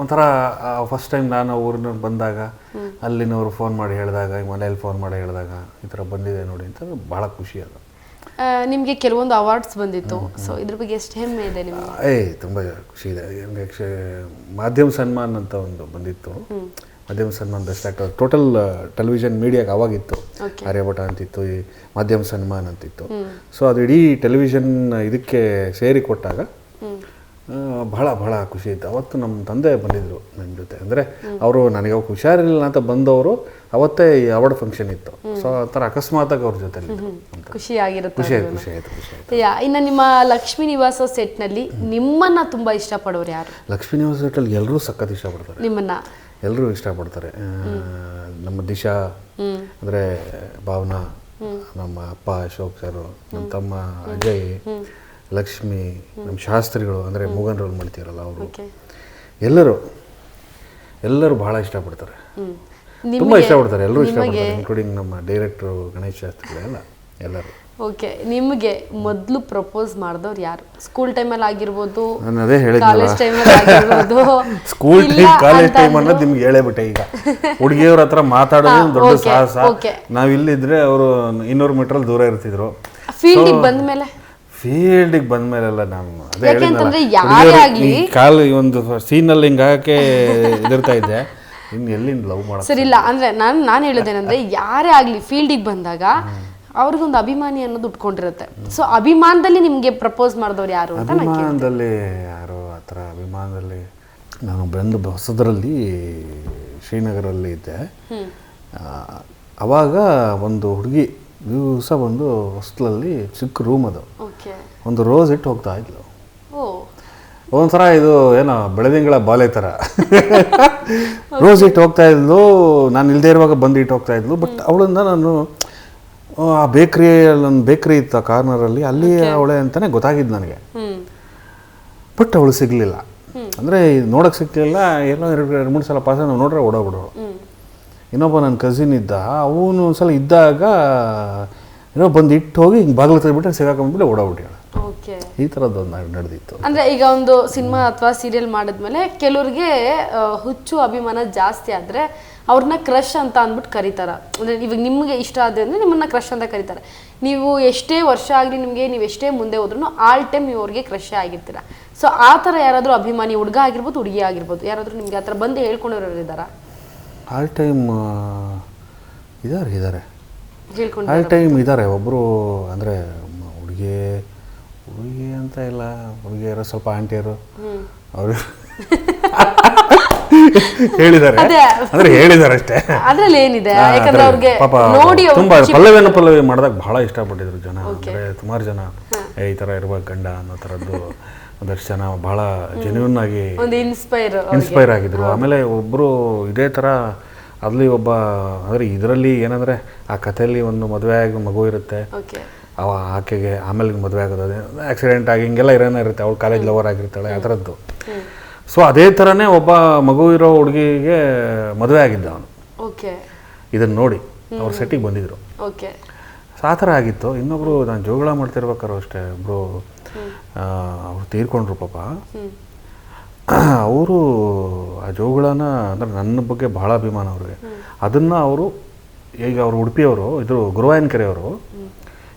B: ಒಂಥರ ಫಸ್ಟ್ ಟೈಮ್ ನಾನು ಊರಿನ ಬಂದಾಗ ಅಲ್ಲಿನವರು ಫೋನ್ ಮಾಡಿ ಹೇಳಿದಾಗ ಮನೆಯಲ್ಲಿ ಮನೇಲಿ ಫೋನ್ ಮಾಡಿ ಹೇಳಿದಾಗ ಈ ಥರ ಬಂದಿದೆ ನೋಡಿ ಅಂತ ಭಾಳ ಖುಷಿ ಅದು.
A: ನಿಮಗೆ ಕೆಲವೊಂದು ಅವಾರ್ಡ್ಸ್ ಬಂದಿತ್ತು. ಸೊ ಇದ್ರ ಬಗ್ಗೆ ಎಷ್ಟು ಹೆಮ್ಮೆ ಇದೆ ನಿಮಗೆ?
B: ಏಯ್ ತುಂಬ ಖುಷಿ ಇದೆ. ಆ್ಯಕ್ಚುಲಿ ಮಾಧ್ಯಮ ಸನ್ಮಾನ್ ಅಂತ ಒಂದು ಬಂದಿತ್ತು. ಮಾಧ್ಯಮ ಸನ್ಮಾನ್ ಬೆಸ್ಟ್ ಆ್ಯಕ್ಟರ್ ಟೋಟಲ್ ಟೆಲಿವಿಷನ್ ಮೀಡಿಯಾಗೆ ಅವಾಗಿತ್ತು. ಆರ್ಯಭಟ ಅಂತಿತ್ತು ಈ ಮಾಧ್ಯಮ ಸನ್ಮಾನ್ ಅಂತಿತ್ತು. ಸೊ ಅದು ಇಡೀ ಟೆಲಿವಿಷನ್ ಇದಕ್ಕೆ ಸೇರಿ ಕೊಟ್ಟಾಗ ಬಹಳ ಬಹಳ ಖುಷಿ ಇತ್ತು ಅವತ್ತು ನಮ್ಮ ತಂದೆ ಬಂದಿದ್ದರು ನನ್ನ ಜೊತೆ. ಅಂದರೆ ಅವರು ನನಗೆ ಅವಾಗ ಹುಷಾರಿಲ್ಲ ಅಂತ ಬಂದವರು ಅವತ್ತೇ ಈ ಅವಾರ್ಡ್ ಫಂಕ್ಷನ್ ಇತ್ತು. ಸೊ ಆ ಥರ ಅಕಸ್ಮಾತಾಗಿ ಅವ್ರ ಜೊತೆ
A: ಖುಷಿ ಆಗಿರುತ್ತೆ
B: ಖುಷಿ ಆಯ್ತು ಖುಷಿ ಆಯ್ತು ಖುಷಿ ಆಯ್ತು.
A: ಯಾ ಇನ್ನು ನಿಮ್ಮ ಲಕ್ಷ್ಮೀ ನಿವಾಸ ಸೆಟ್ನಲ್ಲಿ ನಿಮ್ಮನ್ನು ತುಂಬ ಇಷ್ಟಪಡೋರು ಯಾರು?
B: ಲಕ್ಷ್ಮೀ ನಿವಾಸ ಸೆಟ್ಟಲ್ಲಿ ಎಲ್ಲರೂ ಸಖತ್ ಇಷ್ಟಪಡ್ತಾರೆ.
A: ನಿಮ್ಮನ್ನ?
B: ಎಲ್ಲರೂ ಇಷ್ಟಪಡ್ತಾರೆ. ನಮ್ಮ ದಿಶಾ ಅಂದರೆ ಭಾವನಾ ನಮ್ಮ ಅಪ್ಪ ಅಶೋಕ್ ಸರ್ ನಮ್ಮ ತಮ್ಮ ಅಜಯ್ ಲಕ್ಷ್ಮಿ ನಮ್ಮ ಶಾಸ್ತ್ರಿಗಳು ಅಂದರೆ ಮೂಗನ್ ರೋಲ್ ಮಾಡ್ತೀರಲ್ಲ ಅವರು. ಎಲ್ಲರೂ ಎಲ್ಲರೂ ಬಹಳ ಇಷ್ಟಪಡ್ತಾರೆ. ತುಂಬ ಇಷ್ಟಪಡ್ತಾರೆ ಎಲ್ಲರೂ ಇಷ್ಟಪಡ್ತಾರೆ ಇನ್ಕ್ಲೂಡಿಂಗ್ ನಮ್ಮ ಡೈರೆಕ್ಟ್ರು ಗಣೇಶ್ ಶಾಸ್ತ್ರಿಗಳು ಎಲ್ಲ ಎಲ್ಲರೂ.
A: ಓಕೆ. ನಿಮಗೆ ಮೊದಲು ಪ್ರಪೋಸ್ ಮಾಡಿದವ್ರು ಯಾರು? ಸ್ಕೂಲ್ ಟೈಮಲ್ಲಿ ಆಗಿರ್ಬೋದು
B: ನಾನು ಅದೇ ಹೇಳಿದ್ನಲ್ಲ.
A: ಕಾಲೇಜ್ ಟೈಮಲ್ಲಿ ಆಗಿರ್ಬೋದು
B: ಸ್ಕೂಲ್ ಟೈಮ್ ಕಾಲೇಜ್ ಟೈಮ್ ಅನ್ನೋದು ನಿಮ್ಗೆ ಹೇಳೇಬಿಟ್ಟೆ ಈಗ. ಹುಡುಗಿಯವ್ರ ಹತ್ರ ಮಾತಾಡೋದು ದೊಡ್ಡ ಸಾಹಸ. ನಾವು ಇಲ್ಲಿದ್ರೆ ಅವರು ಇನ್ನೂರು ಮೀಟರ್ ದೂರ ಇರ್ತಿದ್ರು.
A: ಫೀಲ್ಡಿಗೆ ಬಂದ್ಮೇಲೆ?
B: ಫೀಲ್ಡಿಗೆ ನಾನು ಅದೇ
A: ಯಾಕೆಂತಂದ್ರೆ
B: ಹೇಳಿದ್ನಲ್ಲ,
A: ಯಾರೇ
B: ಹುಡುಗಿಯರು
A: ಆಗ್ಲಿ-
B: ಈ ಕಾಲು ಈ ಒಂದು ಸೀನಲ್ಲಿ ಹಿಂಗೆ ಹಾಕಕ್ಕೆ ಎದುರ್ತಾ ಇದ್ದೆ. ಇನ್ನು ಎಲ್ಲಿಂದ ಲವ್ ಮಾಡೋದು
A: ಸರಿ ಇಲ್ಲ ಅಂದ್ರೆ ನಾನು ನಾನು ಹೇಳೋದೇನಂದ್ರೆ (laughs) ಯಾರೇ ಆಗಲಿ ಫೀಲ್ಡಿಗೆ ಬಂದಾಗ ಅವ್ರಿಗೊಂದು ಅಭಿಮಾನಿ ಅನ್ನೋದು ಉಟ್ಕೊಂಡಿರುತ್ತೆ. ಸೊ ಅಭಿಮಾನದಲ್ಲಿ ನಿಮಗೆ ಪ್ರಪೋಸ್ ಮಾಡಿದವ್ರು ಯಾರು ಅಂತ ನಾನು
B: ಅಭಿಮಾನದಲ್ಲಿ ಯಾರು ಆ ಥರ ಅಭಿಮಾನದಲ್ಲಿ ನಾನು ಬಂದು ಹೊಸದರಲ್ಲಿ ಶ್ರೀನಗರಲ್ಲಿ ಇದ್ದೆ. ಆ, ಅವಾಗ ಒಂದು ಹುಡುಗಿ ದಿವಸ ಒಂದು ಹೊಸ್ಲಲ್ಲಿ ಚಿಕ್ಕ ರೂಮ್ ಅದು. ಒಂದು ರೋಸ್ ಇಟ್ಟು ಹೋಗ್ತಾ ಇದ್ಲು. ಒಂಥರ ಇದು ಏನೋ ಬೆಳದಿಂಗಳ ಬಾಲೆ ಥರ ರೋಸ್ (laughs) ಇಟ್ಟು ಹೋಗ್ತಾ ಇದ್ಲು ನಾನು ಇಲ್ಲದೆ ಇರುವಾಗ ಬಂದು ಇಟ್ಟು ಹೋಗ್ತಾ ಇದ್ಲು ಬಟ್ ಅವಳಿಂದ ನಾನು ಆ ಬೇಕ್ರಿ ನನ್ನ ಬೇಕ್ರಿ ಇತ್ತು ಕಾರ್ನರಲ್ಲಿ ಅಲ್ಲಿ ಅವಳೆ ಅಂತಲೇ ಗೊತ್ತಾಗಿದ್ದು ನನಗೆ. ಬಟ್ ಅವಳು ಸಿಗಲಿಲ್ಲ. ಅಂದರೆ ನೋಡೋಕೆ ಸಿಗ್ತಿಲ್ಲ ಏನೋ ಎರಡು ಎರಡು ಮೂರು ಸಲ ಪಾಸ ನಾವು ನೋಡ್ರೆ ಓಡೋಗ್ಬಿಡೋಳು ಇನ್ನೊಬ್ಬ ನನ್ನ ಕಸಿನ್ ಇದ್ದ ಅವನು ಒಂದ್ಸಲ ಇದ್ದಾಗ ಏನೋ ಬಂದು ಇಟ್ಟು ಹೋಗಿ ಹಿಂಗೆ ಬಾಗಿಲು ತೆಗೆದ್ಬಿಟ್ಟು ಸಿಗಾಕೊಂಡ್ಬಿಟ್ಟು ಓಡೋಗ್ಬಿಟ್ಟಿಳು
A: ಓಕೆ
B: ಈ ಥರದ್ದು ನಡೆದಿತ್ತು.
A: ಅಂದರೆ ಈಗ ಒಂದು ಸಿನಿಮಾ ಅಥವಾ ಸೀರಿಯಲ್ ಮಾಡಿದ್ಮೇಲೆ ಕೆಲವ್ರಿಗೆ ಹುಚ್ಚು ಅಭಿಮಾನ ಜಾಸ್ತಿ ಆದರೆ ಅವ್ರನ್ನ ಕ್ರಶ್ ಅಂತ ಅಂದ್ಬಿಟ್ಟು ಕರೀತಾರೆ. ಅಂದರೆ ಇವಾಗ ನಿಮಗೆ ಇಷ್ಟ ಆದರೆ ಅಂದರೆ ನಿಮ್ಮನ್ನ ಕ್ರಶ್ ಅಂತ ಕರೀತಾರೆ. ನೀವು ಎಷ್ಟೇ ವರ್ಷ ಆಗಲಿ ನಿಮಗೆ ನೀವು ಎಷ್ಟೇ ಮುಂದೆ ಹೋದ್ರೂ ಆಲ್ ಟೈಮ್ ನೀವು ಅವ್ರಿಗೆ ಕ್ರಶ್ ಆಗಿರ್ತೀರ. ಸೊ ಆ ಥರ ಯಾರಾದರೂ ಅಭಿಮಾನಿ ಹುಡುಗ ಆಗಿರ್ಬೋದು ಹುಡುಗಿ ಆಗಿರ್ಬೋದು ಯಾರಾದರೂ ನಿಮಗೆ ಆ ಥರ ಬಂದು ಹೇಳ್ಕೊಂಡಿರೋರು ಇದ್ದಾರಾ
B: ಆಲ್ ಟೈಮ್ ಇದ್ದಾರೆ ಇದ್ದಾರೆ ಆಲ್ ಟೈಮ್ ಇದ್ದಾರೆ ಒಬ್ಬರು ಅಂದರೆ ಹುಡುಗಿ ಹುಡುಗಿ ಅಂತ ಇಲ್ಲ. ಹುಡುಗಿಯರು ಸ್ವಲ್ಪ ಆಂಟಿಯರು. ಅವರು (laughs) ಹೇಳಿದ್ದಾರೆ.
A: ಅದೇ.
B: ಅಂದ್ರೆ ಹೇಳಿದ್ದಾರೆ ಅಷ್ಟೇ.
A: ಅದ್ರಲ್ಲಿ ಏನಿದೆ? ಯಾಕಂದ್ರೆ ಅವ್ರಿಗೆ
B: ಪಾಪ
A: ನೋಡಿ
B: ತುಂಬಾ ಪಲ್ಲವಿಯನ್ನು ಪಲ್ಲವಿ ಮಾಡಿದಾಗ ಬಹಳ ಇಷ್ಟಪಟ್ಟಿದ್ರು ಜನ. ಅಂದ್ರೆ ಸುಮಾರು ಜನ ಈ ತರ ಇರ್ಬೇಕು ಗಂಡ ಅನ್ನೋ ಥರದ್ದು ಜನ ಬಹಳ ಜೆನ್ಯೂನ್ ಆಗಿ
A: ಒಂದು ಇನ್ಸ್ಪೈರ್
B: ಇನ್ಸ್ಪೈರ್ ಆಗಿದ್ರು. ಆಮೇಲೆ ಒಬ್ಬರು ಇದೇ ಥರ ಅಲ್ಲಿ ಒಬ್ಬ ಅಂದರೆ ಇದರಲ್ಲಿ ಏನಂದರೆ ಆ ಕಥೆಯಲ್ಲಿ ಒಂದು ಮದುವೆ ಆಗಿ ಮಗು ಇರುತ್ತೆ. ಅವ ಆಕೆಗೆ ಆಮೇಲೆ ಮದುವೆ ಆಗೋದು ಆಕ್ಸಿಡೆಂಟ್ ಆಗಿ ಹಿಂಗೆಲ್ಲ ಇರೋನೇ ಇರುತ್ತೆ. ಅವಳು ಕಾಲೇಜ್ ಲವರ್ ಆಗಿರ್ತಾಳೆ ಆ ಥರದ್ದು. ಸೊ ಅದೇ ಥರನೇ ಒಬ್ಬ ಮಗು ಇರೋ ಹುಡುಗಿಗೆ ಮದುವೆ ಆಗಿದ್ದ ಅವನು.
A: ಓಕೆ
B: ಇದನ್ನು ನೋಡಿ ಅವ್ರ ಸೆಟ್ಟಿಗೆ ಬಂದಿದ್ರು.
A: ಓಕೆ
B: ಆ ಥರ ಆಗಿತ್ತು. ಇನ್ನೊಬ್ರು ನಾನು ಜೋಗಳ ಮಾಡ್ತಿರ್ಬೇಕಾರು ಅಷ್ಟೇ ಒಬ್ಬರು ಅವ್ರು ತೀರ್ಕೊಂಡ್ರು ಪಾಪ. (clears throat) ಅವರು ಆ ಜೋಗಳನ ಅಂದರೆ ನನ್ನ ಬಗ್ಗೆ ಭಾಳ ಅಭಿಮಾನ ಅವ್ರಿಗೆ. ಅದನ್ನು ಅವರು ಈಗ ಅವರು ಉಡುಪಿಯವರು ಇದ್ರು ಗುರುವಾಯನ ಕೆರೆಯವರು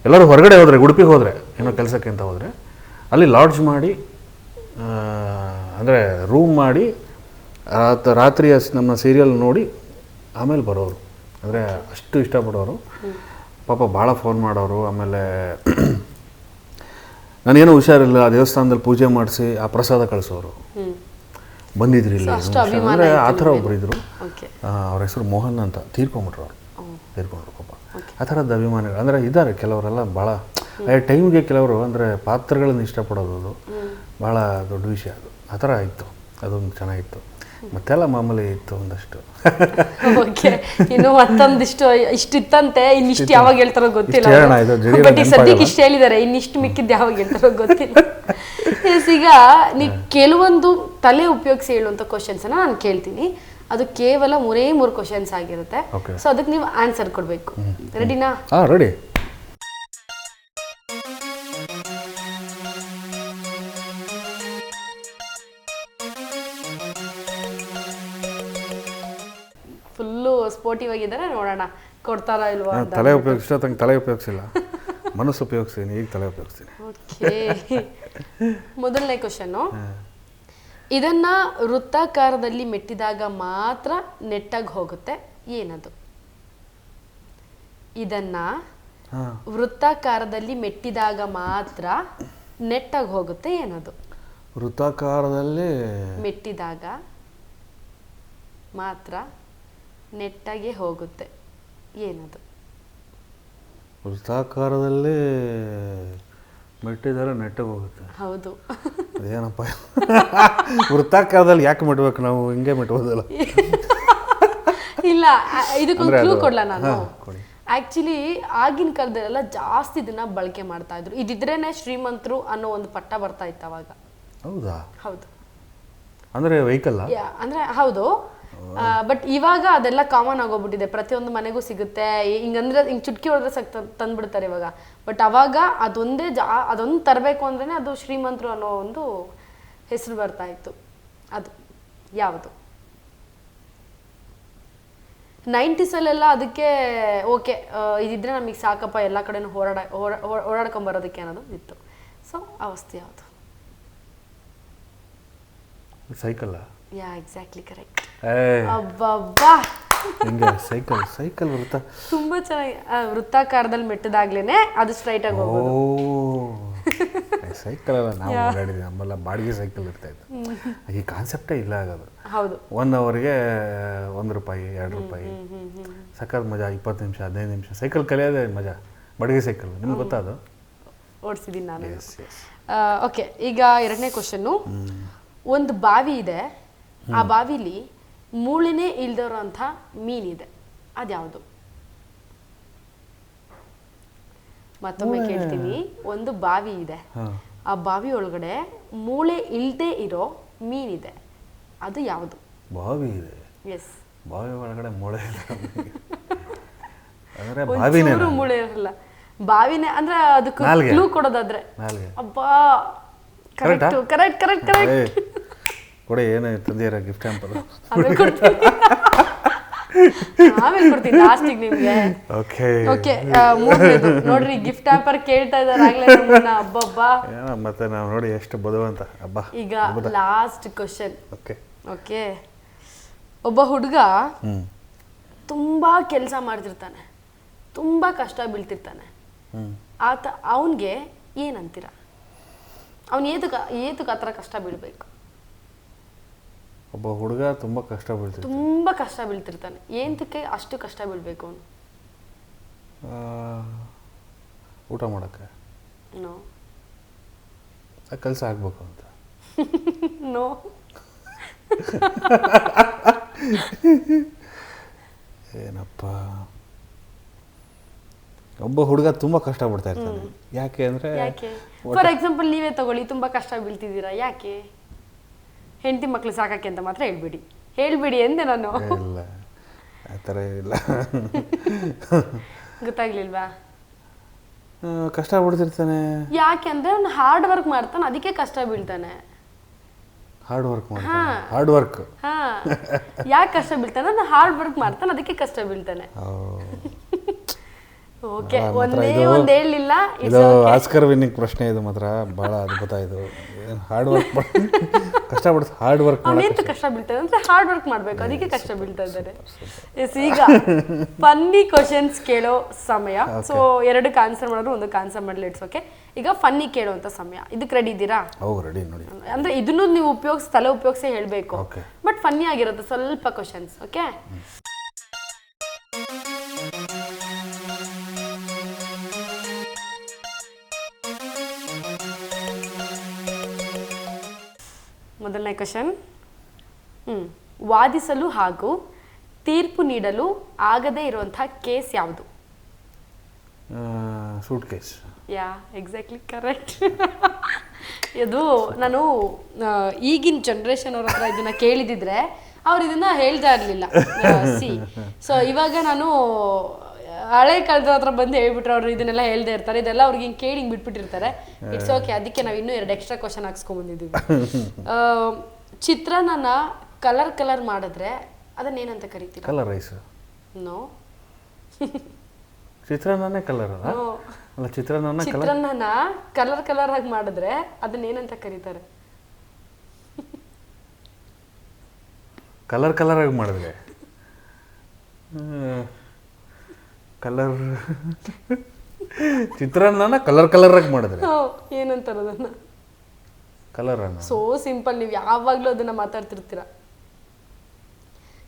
B: ಎಲ್ಲರೂ ಹೊರಗಡೆ ಹೋದರೆ ಉಡುಪಿಗೆ ಹೋದರೆ ಏನೋ ಕೆಲಸಕ್ಕೆ ಅಂತ ಹೋದರೆ ಅಲ್ಲಿ ಲಾಡ್ಜ್ ಮಾಡಿ ಅಂದರೆ ರೂಮ್ ಮಾಡಿ ರಾತ್ ರಾತ್ರಿ ನಮ್ಮ ಸೀರಿಯಲ್ ನೋಡಿ ಆಮೇಲೆ ಬರೋರು. ಅಂದರೆ ಅಷ್ಟು ಇಷ್ಟಪಡೋರು. ಪಾಪ ಭಾಳ ಫೋನ್ ಮಾಡೋರು ಆಮೇಲೆ ನಾನೇನು ಹುಷಾರಿಲ್ಲ ಆ ದೇವಸ್ಥಾನದಲ್ಲಿ ಪೂಜೆ ಮಾಡಿಸಿ ಆ ಪ್ರಸಾದ ಕಳಿಸೋರು.
A: ಬಂದಿದ್ರು
B: ಬಂದಿದ್ರಿ ಇಲ್ಲಿ
A: ಅಷ್ಟು ಅಭಿಮಾನ
B: ಅಂದರೆ ಆ ಥರ ಒಬ್ರು
A: ಓಕೆ
B: ಆ, ಅವ್ರ ಹೆಸರು ಮೋಹನ್ ಅಂತ. ತೀರ್ಕೊಂಬಿಟ್ರು ಅವರು. ತೀರ್ಕೊಂಡ್ರು ಪಾಪ. ಆ ಥರದ ಅಭಿಮಾನಿಗಳು. ಅಂದರೆ ಇದ್ದಾರೆ ಕೆಲವರೆಲ್ಲ ಭಾಳ. ಟೈಮ್ಗೆ ಕೆಲವರು ಅಂದರೆ ಪಾತ್ರಗಳನ್ನು ಇಷ್ಟಪಡೋದು ಭಾಳ ದೊಡ್ಡ ವಿಷಯ ಅದು. ಆ ಥರ ಇತ್ತು. ಅದೊಂದು ಚೆನ್ನಾಗಿತ್ತು. ಮತ್ತೆಲ್ಲ ಮಾಮೂಲಿ ಇತ್ತು ಒಂದಷ್ಟು.
A: ಓಕೆ ಇನ್ನು ಮತ್ತೊಂದಿಷ್ಟು ಇಷ್ಟಿತ್ತಂತೆ ಇನ್ನಿಷ್ಟು ಯಾವಾಗ ಹೇಳ್ತಾರೋ ಗೊತ್ತಿಲ್ಲ ಬಟ್ ಈ ಸದ್ಯಕ್ಕೆ. ಇಷ್ಟು ಹೇಳಿದ್ದಾರೆ ಇನ್ನಿಷ್ಟು ಮಿಕ್ಕಿದ್ದು ಯಾವಾಗ ಹೇಳ್ತಾರೋ ಗೊತ್ತಿಲ್ಲ. ಎಸ್ ಈಗ ನೀವು ಕೆಲವೊಂದು ತಲೆ ಉಪಯೋಗಿಸಿ ಹೇಳುವಂಥ ಕ್ವಶನ್ಸನ್ನ ನಾನು ಕೇಳ್ತೀನಿ. ಅದು ಕೇವಲ ಮೂರೇ ಮೂರು ಕ್ವಶನ್ಸ್ ಆಗಿರುತ್ತೆ. ಸೊ ಅದಕ್ಕೆ ನೀವು ಆನ್ಸರ್ ಕೊಡಬೇಕು. ರೆಡಿನಾ
B: ಹಾಂ ರೆಡಿ
A: ಫುಲ್ಲು ಸ್ಪೋರ್ಟಿವ್ ಆಗಿದ್ದಾರೆ ನೋಡೋಣ. ಕೊಡ್ತಾರಾ ಇಲ್ವಾ
B: ತಲೆ ಉಪಯೋಗಿಸಿದ ತಂಗೆ ತಲೆ ಉಪಯೋಗಿಸಿಲ್ಲ. ಮನಸ್ಸು ಉಪಯೋಗಿಸ್ತೀನಿ ಈಗ ತಲೆ ಉಪಯೋಗಿಸ್ತೀನಿ.
A: ಓಕೆ. ಮೊದಲನೇ ಕ್ವಶನ್ನು. ಇದನ್ನ ವೃತ್ತಾಕಾರದಲ್ಲಿ ಮೆಟ್ಟಿದಾಗ ಮಾತ್ರ ನೆಟ್ಟಾಗಿ ಹೋಗುತ್ತೆ. ಏನದು? ಇದನ್ನ
B: ಹಾಂ.
A: ವೃತ್ತಾಕಾರದಲ್ಲಿ ಮೆಟ್ಟಿದಾಗ ಮಾತ್ರ ನೆಟ್ಟಾಗಿ ಹೋಗುತ್ತೆ ಏನದು?
B: ವೃತ್ತಾಕಾರದಲ್ಲಿ
A: ಮೆಟ್ಟಿದಾಗ ಮಾತ್ರ ನೆಟ್ಟಾಗೆ ಹೋಗುತ್ತೆ. ಏನದು?
B: ವೃತ್ತಾಕಾರದಲ್ಲಿ ಮೆಟ್ಟಿದರೆ ನೆಟ್ಟಗೆ ಹೋಗುತ್ತೆ.
A: ಹೌದು.
B: ಅದೇನಪ್ಪ? ವೃತ್ತಾಕಾರದಲ್ಲಿ ಯಾಕೆ ಮೆಟ್ಬೇಕು ನಾವು? ಹಿಂಗೆ ಮೆಟ್ಬೋದಲ್ಲ.
A: ಇಲ್ಲ ಇದಕ್ಕೊಂದು ಕ್ಲೂ ಕೊಡ್ಲಾ ನಾನು? ಆ್ಯಕ್ಚುಲಿ ಆಗಿನ ಕಾಲದಲ್ಲೆಲ್ಲ ಜಾಸ್ತಿ ಇದನ್ನ ಬಳಕೆ ಮಾಡ್ತಾ ಇದ್ರು. ಇದಿದ್ರೇನೆ ಶ್ರೀಮಂತರು ಅನ್ನೋ ಒಂದು ಪಟ್ಟ ಬರ್ತಾ ಇತ್ತು ಅವಾಗ.
B: ಹೌದಾ?
A: ಹೌದು.
B: ಅಂದ್ರೆ ವೆಹಿಕಲ್
A: ಯಾ- ಅಂದ್ರೆ ಹೌದು. ಬಟ್ ಇವಾಗ ಅದೆಲ್ಲ ಕಾಮನ್ ಆಗೋಗ್ಬಿಟ್ಟಿದೆ. ಪ್ರತಿಯೊಂದು ಮನೆಗೂ ಸಿಗುತ್ತೆ. ಹಿಂಗಂದ್ರೆ ಹಿಂಗ್ ಚುಟ್ಕಿ ಹೊಡೆದ್ರೆ ಸಕ್ ತಂದ್ಬಿಡ್ತಾರೆ ಇವಾಗ. ಬಟ್ ಅವಾಗ ಅದೊಂದೇ ಜಾ, ಅದೊಂದು ತರಬೇಕು ಅಂದ್ರೆ ಅದು ಶ್ರೀಮಂತರು ಅನ್ನೋ ಒಂದು ಹೆಸರು ಬರ್ತಾ ಇತ್ತು. ಅದು ಯಾವುದು? ನೈಂಟೀಸಲ್ಲೆಲ್ಲ ಅದಕ್ಕೆ ಓಕೆ ಇದಿದ್ರೆ ನಮಗೆ ಸಾಕಪ್ಪ ಎಲ್ಲ ಕಡೆನೂ ಹೋರಾಡ ಓಡಾಡ್ಕೊಂಬರೋದಕ್ಕೆ ಅನ್ನೋದು ಇತ್ತು. ಸೊ ಅವಸ್ಥೆ ಯಾವುದು?
B: ಸೈಕಲ್ಲ
A: ಯಾ ಎಕ್ಸಾಕ್ಟ್ಲಿ ಕರೆಕ್ಟ್ ಅಬ್ಬಬ್ಬಾ.
B: ಹಿಂಗೆ? ಸೈಕಲ್ ಸೈಕಲ್ ವೃತ್ತ.
A: ತುಂಬಾ ಚೆನ್ನಾಗಿ ಆ, ವೃತ್ತಾಕಾರದಲ್ಲಿ ಮೆಟ್ಟದಾಗ್ಲೇನೆ ಅದು ಸ್ಟ್ರೈಟ್ ಆಗಿ
B: ಓ.
A: ಹೋಗೋದು
B: ಸೈಕಲ್ ಅಲ್ಲ ನಾವು ಓಡಾಡಿದ್ವಿ ನಮ್ಮೆಲ್ಲ ಬಾಡಿಗೆ ಸೈಕಲ್ ಇರ್ತಾ ಇತ್ತು. ಈ ಕಾನ್ಸೆಪ್ಟೇ ಇಲ್ಲ ಆಗೋದು.
A: ಹೌದು.
B: ಒನ್ ಅವರ್ಗೆ ಒಂದು ರೂಪಾಯಿ ಎರಡು ರೂಪಾಯಿ. ಸಖತ್ ಮಜಾ ಇಪ್ಪತ್ತು ನಿಮಿಷ ಹದಿನೈದು ನಿಮಿಷ. ಸೈಕಲ್ ಕಲಿಯೋದೇ ಮಜಾ. ಬಾಡಿಗೆ ಸೈಕಲ್ ನಿಮ್ಗೆ ಗೊತ್ತಾ ಅದು?
A: ಓಡಿಸಿದೀನಿ ನಾನು.
B: ಎಸ್ ಎಸ್
A: ಓಕೆ ಈಗ ಎರಡನೇ ಕ್ವಶನ್ನು ಒಂದು ಬಾವಿ ಇದೆ. ಆ ಬಾವಿಲಿ ಮೂಳೆನೇ ಇಲ್ದಿರೋಂಥ ಮೀನಿದೆ. ಅದ್ಯಾವುದು? ಮತ್ತೊಮ್ಮೆ ಕೇಳ್ತೀನಿ. ಒಂದು ಬಾವಿ ಇದೆ. ಆ ಬಾವಿ ಒಳಗಡೆ ಮೂಳೆ ಇಲ್ಲದೆ ಇರೋ ಮೀನಿದೆ. ಅದು ಯಾವುದು?
B: ಬಾವಿ ಇದೆ?
A: ಎಸ್
B: ಬಾವಿ ಒಳಗಡೆ ಮೂಳೆ ಇಲ್ಲ ಅಂದರೆ? (laughs) ಬಾವಿನೇ
A: ಮೂಳೆ ಇರಲ್ಲ. ಬಾವಿನೇ ಅಂದ್ರೆ ಅದಕ್ಕೆ ಕ್ಲೂ ಕೊಡೋದಾದ್ರೆ. ಅಬ್ಬಾ. ಕರೆಕ್ಟ್ ಕರೆಕ್ಟ್ ಕರೆಕ್ಟ್ ಕರೆಕ್ಟ್
B: ಕೊಡಿ ಏನು ತಂದಿರ ಗಿಫ್ಟ್ ಹ್ಯಾಂಪರ್
A: ಆಮೇಲೆ ಕೊಡ್ತೀನಿ. ಲಾಸ್ಟಿಗೆ ನಿಮ್ಗೆ.
B: ಓಕೆ
A: ಓಕೆ ಮೂರನೇದು. ನೋಡ್ರಿ ಗಿಫ್ಟ್ ಹ್ಯಾಂಪರ್ ಕೇಳ್ತಾ ಇದ್ದಾರೆ ಆಗ್ಲೇ ನಮ್ಮನ್ನ. ಅಬ್ಬಬ್ಬಾ.
B: ಏನೋ ಮತ್ತೆ ನಾವು ನೋಡಿ ಎಷ್ಟು ಬದುವಂತ. ಹಬ್ಬ
A: ಈಗ ಲಾಸ್ಟ್ ಕ್ವಶನ್
B: ಓಕೆ
A: ಓಕೆ ಒಬ್ಬ ಹುಡುಗ ತುಂಬಾ ಕೆಲಸ ಮಾಡ್ತಿರ್ತಾನೆ. ತುಂಬಾ ಕಷ್ಟ ಬೀಳ್ತಿರ್ತಾನೆ. ಆತ ಅವನಿಗೆ ಏನಂತೀರ? ಅವನು ಏತಕ್ಕೆ ಏತಕ್ಕೆ ಆ ಥರ ಕಷ್ಟ ಬೀಳ್ಬೇಕು?
B: ಒಬ್ಬ ಹುಡುಗ ತುಂಬ ಕಷ್ಟ ಬೀಳ್ತಾನೆ
A: ತುಂಬಾ ಕಷ್ಟ ಬೀಳ್ತಿರ್ತಾನೆ. ಏಂತಕ್ಕೆ ಅಷ್ಟು ಕಷ್ಟ ಬೀಳ್ಬೇಕು ಅವನು?
B: ಊಟ ಮಾಡೋಕ್ಕೆ?
A: ನೋ
B: ಕೆಲಸ ಆಗ್ಬೇಕು ಅಂತ. (laughs)
A: ನೋ (laughs)
B: ಏನಪ್ಪ? ಒಬ್ಬ ಹುಡುಗ ತುಂಬಾ ಕಷ್ಟ ಪಡ್ತಾ ಇರ್ತಾನೆ. ಯಾಕೆ ಅಂದ್ರೆ
A: ಯಾಕೆ? ಫಾರ್ ಎಕ್ಸಾಂಪಲ್ ನೀವೇ ತಗೊಳ್ಳಿ ತುಂಬಾ ಕಷ್ಟ ಬೀಳ್ತಿದ್ದೀರಾ? ಯಾಕೆ? ಹೆಂಡತಿ ಮಕ್ಕಳು ಸಾಕಕ್ಕೆ ಅಂತ ಮಾತ್ರ ಹೇಳ್ಬಿಡಿ. ಹೇಳ್ಬಿಡಿ ಎಂದೆ ನಾನು.
B: ಇಲ್ಲ. ಆ ಥರ ಇಲ್ಲ. (laughs)
A: ಗೊತ್ತಾಗ್ಲಿಲ್ವಾ?
B: ಆ, ಕಷ್ಟಪಡ್ತಿರ್ತಾನೆ
A: ಯಾಕೆ ಅಂದ್ರೆ ಅವ್ನು ಹಾರ್ಡ್ ವರ್ಕ್ ಮಾಡ್ತಾನೆ ಅದಕ್ಕೆ ಕಷ್ಟ ಬೀಳ್ತಾನೆ.
B: Hard work. ಮಾಡ್ತಾನೆ. ಹಾರ್ಡ್ ವರ್ಕ್
A: ಹಾ. ಯಾಕೆ ಕಷ್ಟ ಬೀಳ್ತಾನೆ? ಅಂದ್ರೆ ಹಾರ್ಡ್ ವರ್ಕ್ ಮಾಡ್ತಾನೆ ಅದಕ್ಕೆ ಕಷ್ಟ ಬೀಳ್ತಾನೆ. ಓಕೆ ಒಂದೇ ಒಂದು ಹೇಳಿಲ್ಲ
B: ಇದು ಆಸ್ಕರ್ ವಿನ್ನಿಂಗ್ ಪ್ರಶ್ನೆ ಇದು ಮಾತ್ರ ಬಹಳ ಅದ್ಭುತ ಇದು. ಹಾರ್ಡ್ ವರ್ಕ್ (laughs) ಕಷ್ಟಪಡ್ತ ಹಾರ್ಡ್ ವರ್ಕ್
A: ಅವನೇಂತ ಕಷ್ಟ ಬೀಳ್ತಾರೆ ಅಂದ್ರೆ ಹಾರ್ಡ್ ವರ್ಕ್ ಮಾಡ್ಬೇಕು ಅದಕ್ಕೆ ಕಷ್ಟ ಬೀಳ್ತಾ ಇದ್ದಾರೆ. ಎಸ್ ಈಗ ಫನ್ನಿ ಕ್ವಶನ್ಸ್ ಕೇಳೋ ಸಮಯ. (laughs) ಸೊ ಎರಡು ಆನ್ಸರ್ ಮಾಡೋದು ಒಂದು ಆನ್ಸರ್ ಮಾಡಲಿ ಇಟ್ಸ್ ಓಕೆ ಈಗ ಫನ್ನಿ ಕೇಳುವಂತ ಸಮಯ. ಇದಕ್ಕೆ ರೆಡಿ ಇದ್ದೀರಾ?
B: ಹೌದು ರೆಡಿ ನೋಡಿ.
A: ಅಂದ್ರೆ ಇದನ್ನು ನೀವು ಉಪಯೋಗಿಸಿ ತಲೆ ಉಪಯೋಗಿಸಿ ಹೇಳಬೇಕು. ಬಟ್ ಫನ್ನಿ ಆಗಿರುತ್ತೆ ಸ್ವಲ್ಪ ಕ್ವಶನ್ಸ್ ಓಕೆ ಮೊದಲನೇ ಕ್ವಶನ್. ಹ್ಞೂ ವಾದಿಸಲು ಹಾಗೂ ತೀರ್ಪು ನೀಡಲು ಆಗದೇ ಇರುವಂತಹ ಕೇಸ್ ಯಾವುದು?
B: Suitcase.
A: Yeah exactly correct ಇದು ನಾನು ಈಗಿನ ಜನ್ರೇಷನ್ ಅವ್ರ ಹತ್ರ ಇದನ್ನ ಕೇಳಿದಿದ್ರೆ ಅವ್ರು ಇದನ್ನ ಹೇಳ್ತಾ ಇರಲಿಲ್ಲ. ಸಿ ಸೊ ಇವಾಗ ನಾನು ಹಳೆ ಕಾಲದ ಹತ್ರ ಬಂದು ಹೇಳ್ಬಿಟ್ರೆ ಅವ್ರು ಇದನ್ನೆಲ್ಲ ಹೇಳ್ದೆ ಇರ್ತಾರೆ. ಇದೆಲ್ಲ ಅವ್ರಿಗೆ ಹಿಂಗೆ ಕೇಳಿ ಹಿಂಗೆ ಬಿಟ್ಬಿಟ್ಟಿರ್ತಾರೆ. ಇಟ್ಸ್ ಓಕೆ ಅದಕ್ಕೆ ನಾವು ಇನ್ನೂ ಎರಡು ಎಕ್ಸ್ಟ್ರಾ ಕ್ವಶನ್ ಹಾಕ್ಸ್ಕೊಂಬಂದಿದ್ದೀವಿ (laughs) ಆ, ಚಿತ್ರಾನ್ನನ ಕಲರ್ ಕಲರ್ ಮಾಡಿದ್ರೆ ಅದನ್ನೇನಂತ ಕರಿತೀವಿ
B: ಕಲರ್ ರೈಸ್
A: ನೋ
B: ಚಿತ್ರಾನ್ನನೇ ಕಲರ್ ಅಲ್ಲ? ಚಿತ್ರಾನ್ನ ಕಲರ್
A: ಚಿತ್ರಾನ್ನನ ಕಲರ್ ಕಲರ್ ಆಗಿ ಮಾಡಿದ್ರೆ ಅದನ್ನೇನಂತ ಕರೀತಾರೆ?
B: ಕಲರ್ ಕಲರ್ ಆಗಿ ಮಾಡಿದ್ರೆ? ಕಲರ್ ಚಿತ್ರಾನ್ನ ಕಲರ್ ಕಲರ್ ಆಗಿ ಮಾಡಿದ್ರೆ.
A: ಏನಂತಾರ ಅದನ್ನ?
B: ಕಲರ್ ಅನ್ನ?
A: ಸೋ ಸಿಂಪಲ್ ನೀವು ಯಾವಾಗ್ಲೂ ಅದನ್ನ ಮಾತಾಡ್ತಿರ್ತೀರ.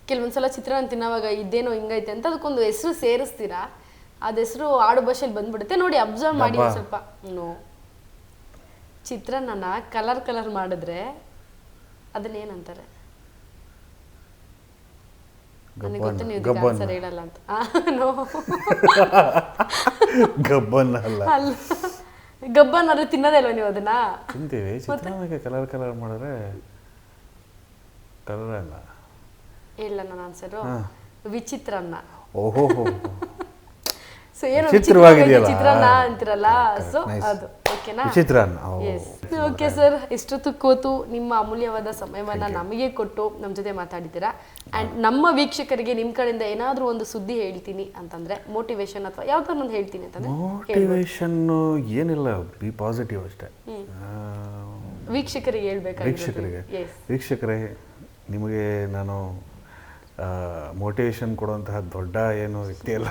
A: ಕೆಲವೊಂದ್ಸಲ ಚಿತ್ರಾನ್ನ ತಿನ್ನೋವಾಗ ಇದೇನೋ ಹಿಂಗೈತೆ ಅಂತ ಅದಕ್ಕೊಂದು ಹೆಸರು ಸೇರಿಸ್ತೀರಾ. ಅದ ಹೆಸರು ಆಡು ಭಾಷೆಲಿ ಬಂದ್ಬಿಡುತ್ತೆ. ನೋಡಿ ಅಬ್ಸರ್ವ್ ಮಾಡಿ ಒಂದ್ ಸ್ವಲ್ಪ. ನೋ ಚಿತ್ರಾನ್ನನ ಕಲರ್ ಕಲರ್ ಮಾಡಿದ್ರೆ ಅದನ್ನೇನಂತಾರೆ? ನನಗೆ ಗೊತ್ತು ನೀವು
B: ಗಬ್ಬನ್ನ.
A: ಆನ್ಸರ್ ಹೇಳಲ್ಲ ಅಂತ. (laughs)
B: ಗಬ್ಬನ್ನ ಅಲ್ಲ
A: ಅಲ್ಲ. ಗಬ್ಬನ್ನಾದ್ರೆ ತಿನ್ನೋದೇ ಅಲ್ವಾ ನೀವು ಅದನ್ನ?
B: ತಿಂತೀವಿ. ಚಿತ್ರಾನ್ನಕ್ಕೆ ಕಲರ್ ಕಲರ್ ಮಾಡಿದ್ರೆ ಕಲರ್ ಅಲ್ಲ.
A: ಇಲ್ಲ ನನ್ನ ಆನ್ಸರು
B: ವಿಚಿತ್ರ
A: ವಿಚಿತ್ರನ್ನ.
B: ಓಹೋ
A: ಸೊ ಏನು
B: ವಿಚಿತ್ರವಾಗಿದೆಯಲ್ಲ?
A: ಚಿತ್ರಾನ್ನ ಅಂತಿರಲ್ಲ? ಸೊ ಅದು. ಓಕೆನಾ
B: ಚಿತ್ರಾನ್ನ ಓ.
A: ಓಕೆ ಸರ್ ಇಷ್ಟೊತ್ತು ಕೂತು ನಿಮ್ಮ ಅಮೂಲ್ಯವಾದ ಸಮಯವನ್ನ ನಮಗೆ ಕೊಟ್ಟು ನಮ್ಮ ಜೊತೆ ಮಾತಾಡಿದ್ದೀರಾ? ಅಂಡ್ ನಮ್ಮ ವೀಕ್ಷಕರಿಗೆ ನಿಮ್ಮ ಕಡೆಯಿಂದ ಏನಾದರೂ ಒಂದು ಸುದ್ದಿ ಹೇಳ್ತೀನಿ ಅಂತಂದ್ರೆ ಮೋಟಿವೇಶನ್ ಅಥವಾ ಯಾವ್ದಾದ್ರು ಒಂದು ಹೇಳ್ತೀನಿ ಅಂತಂದ್ರೆ
B: ಮೋಟಿವೇಶನ್ನು ಏನಿಲ್ಲ ಬಿ ಪಾಸಿಟಿವ್ ಅಷ್ಟೇ.
A: ವೀಕ್ಷಕರಿಗೆ ಹೇಳ್ಬೇಕು
B: ವೀಕ್ಷಕರಿಗೆ.
A: ಎಸ್
B: ವೀಕ್ಷಕರೇ ನಿಮಗೆ ನಾನು ಮೋಟಿವೇಶನ್ ಕೊಡುವಂತಹ ದೊಡ್ಡ ಏನು ವ್ಯಕ್ತಿ ಅಲ್ಲ.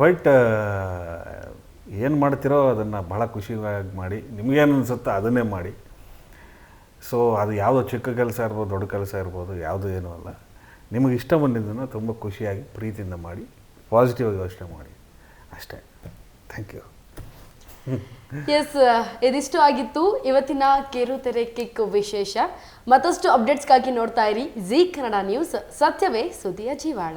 B: ಬಟ್ ಏನು ಮಾಡ್ತಿರೋ ಅದನ್ನು ಭಾಳ ಖುಷಿಯಾಗಿ ಮಾಡಿ ನಿಮಗೇನು ಅನಿಸುತ್ತೋ ಅದನ್ನೇ ಮಾಡಿ. ಸೊ ಅದು ಯಾವುದೋ ಚಿಕ್ಕ ಕೆಲಸ ಇರ್ಬೋದು, ದೊಡ್ಡ ಕೆಲಸ ಇರ್ಬೋದು, ಯಾವುದು ಏನೂ ಅಲ್ಲ. ನಿಮಗೆ ಇಷ್ಟ ಬಂದಿದ್ದನ್ನು ತುಂಬ ಖುಷಿಯಾಗಿ ಪ್ರೀತಿಯಿಂದ ಮಾಡಿ ಪಾಸಿಟಿವ್ ಆಗಿ ಯೋಚನೆ ಮಾಡಿ. ಅಷ್ಟೇ. ಥ್ಯಾಂಕ್ ಯು
A: ಎಸ್ ಇದಿಷ್ಟು ಆಗಿತ್ತು. ಇವತ್ತಿನ ಕಿರುತೆರೆ ಕಿಕ್ ವಿಶೇಷ. ಮತ್ತಷ್ಟು ಅಪ್ಡೇಟ್ಸ್ಗಾಗಿ ನೋಡ್ತಾ ಇರಿ. ಜಿ ಕನ್ನಡ ನ್ಯೂಸ್ ಸತ್ಯವೇ ಸುದ್ದಿಯ ಜೀವಾಳ.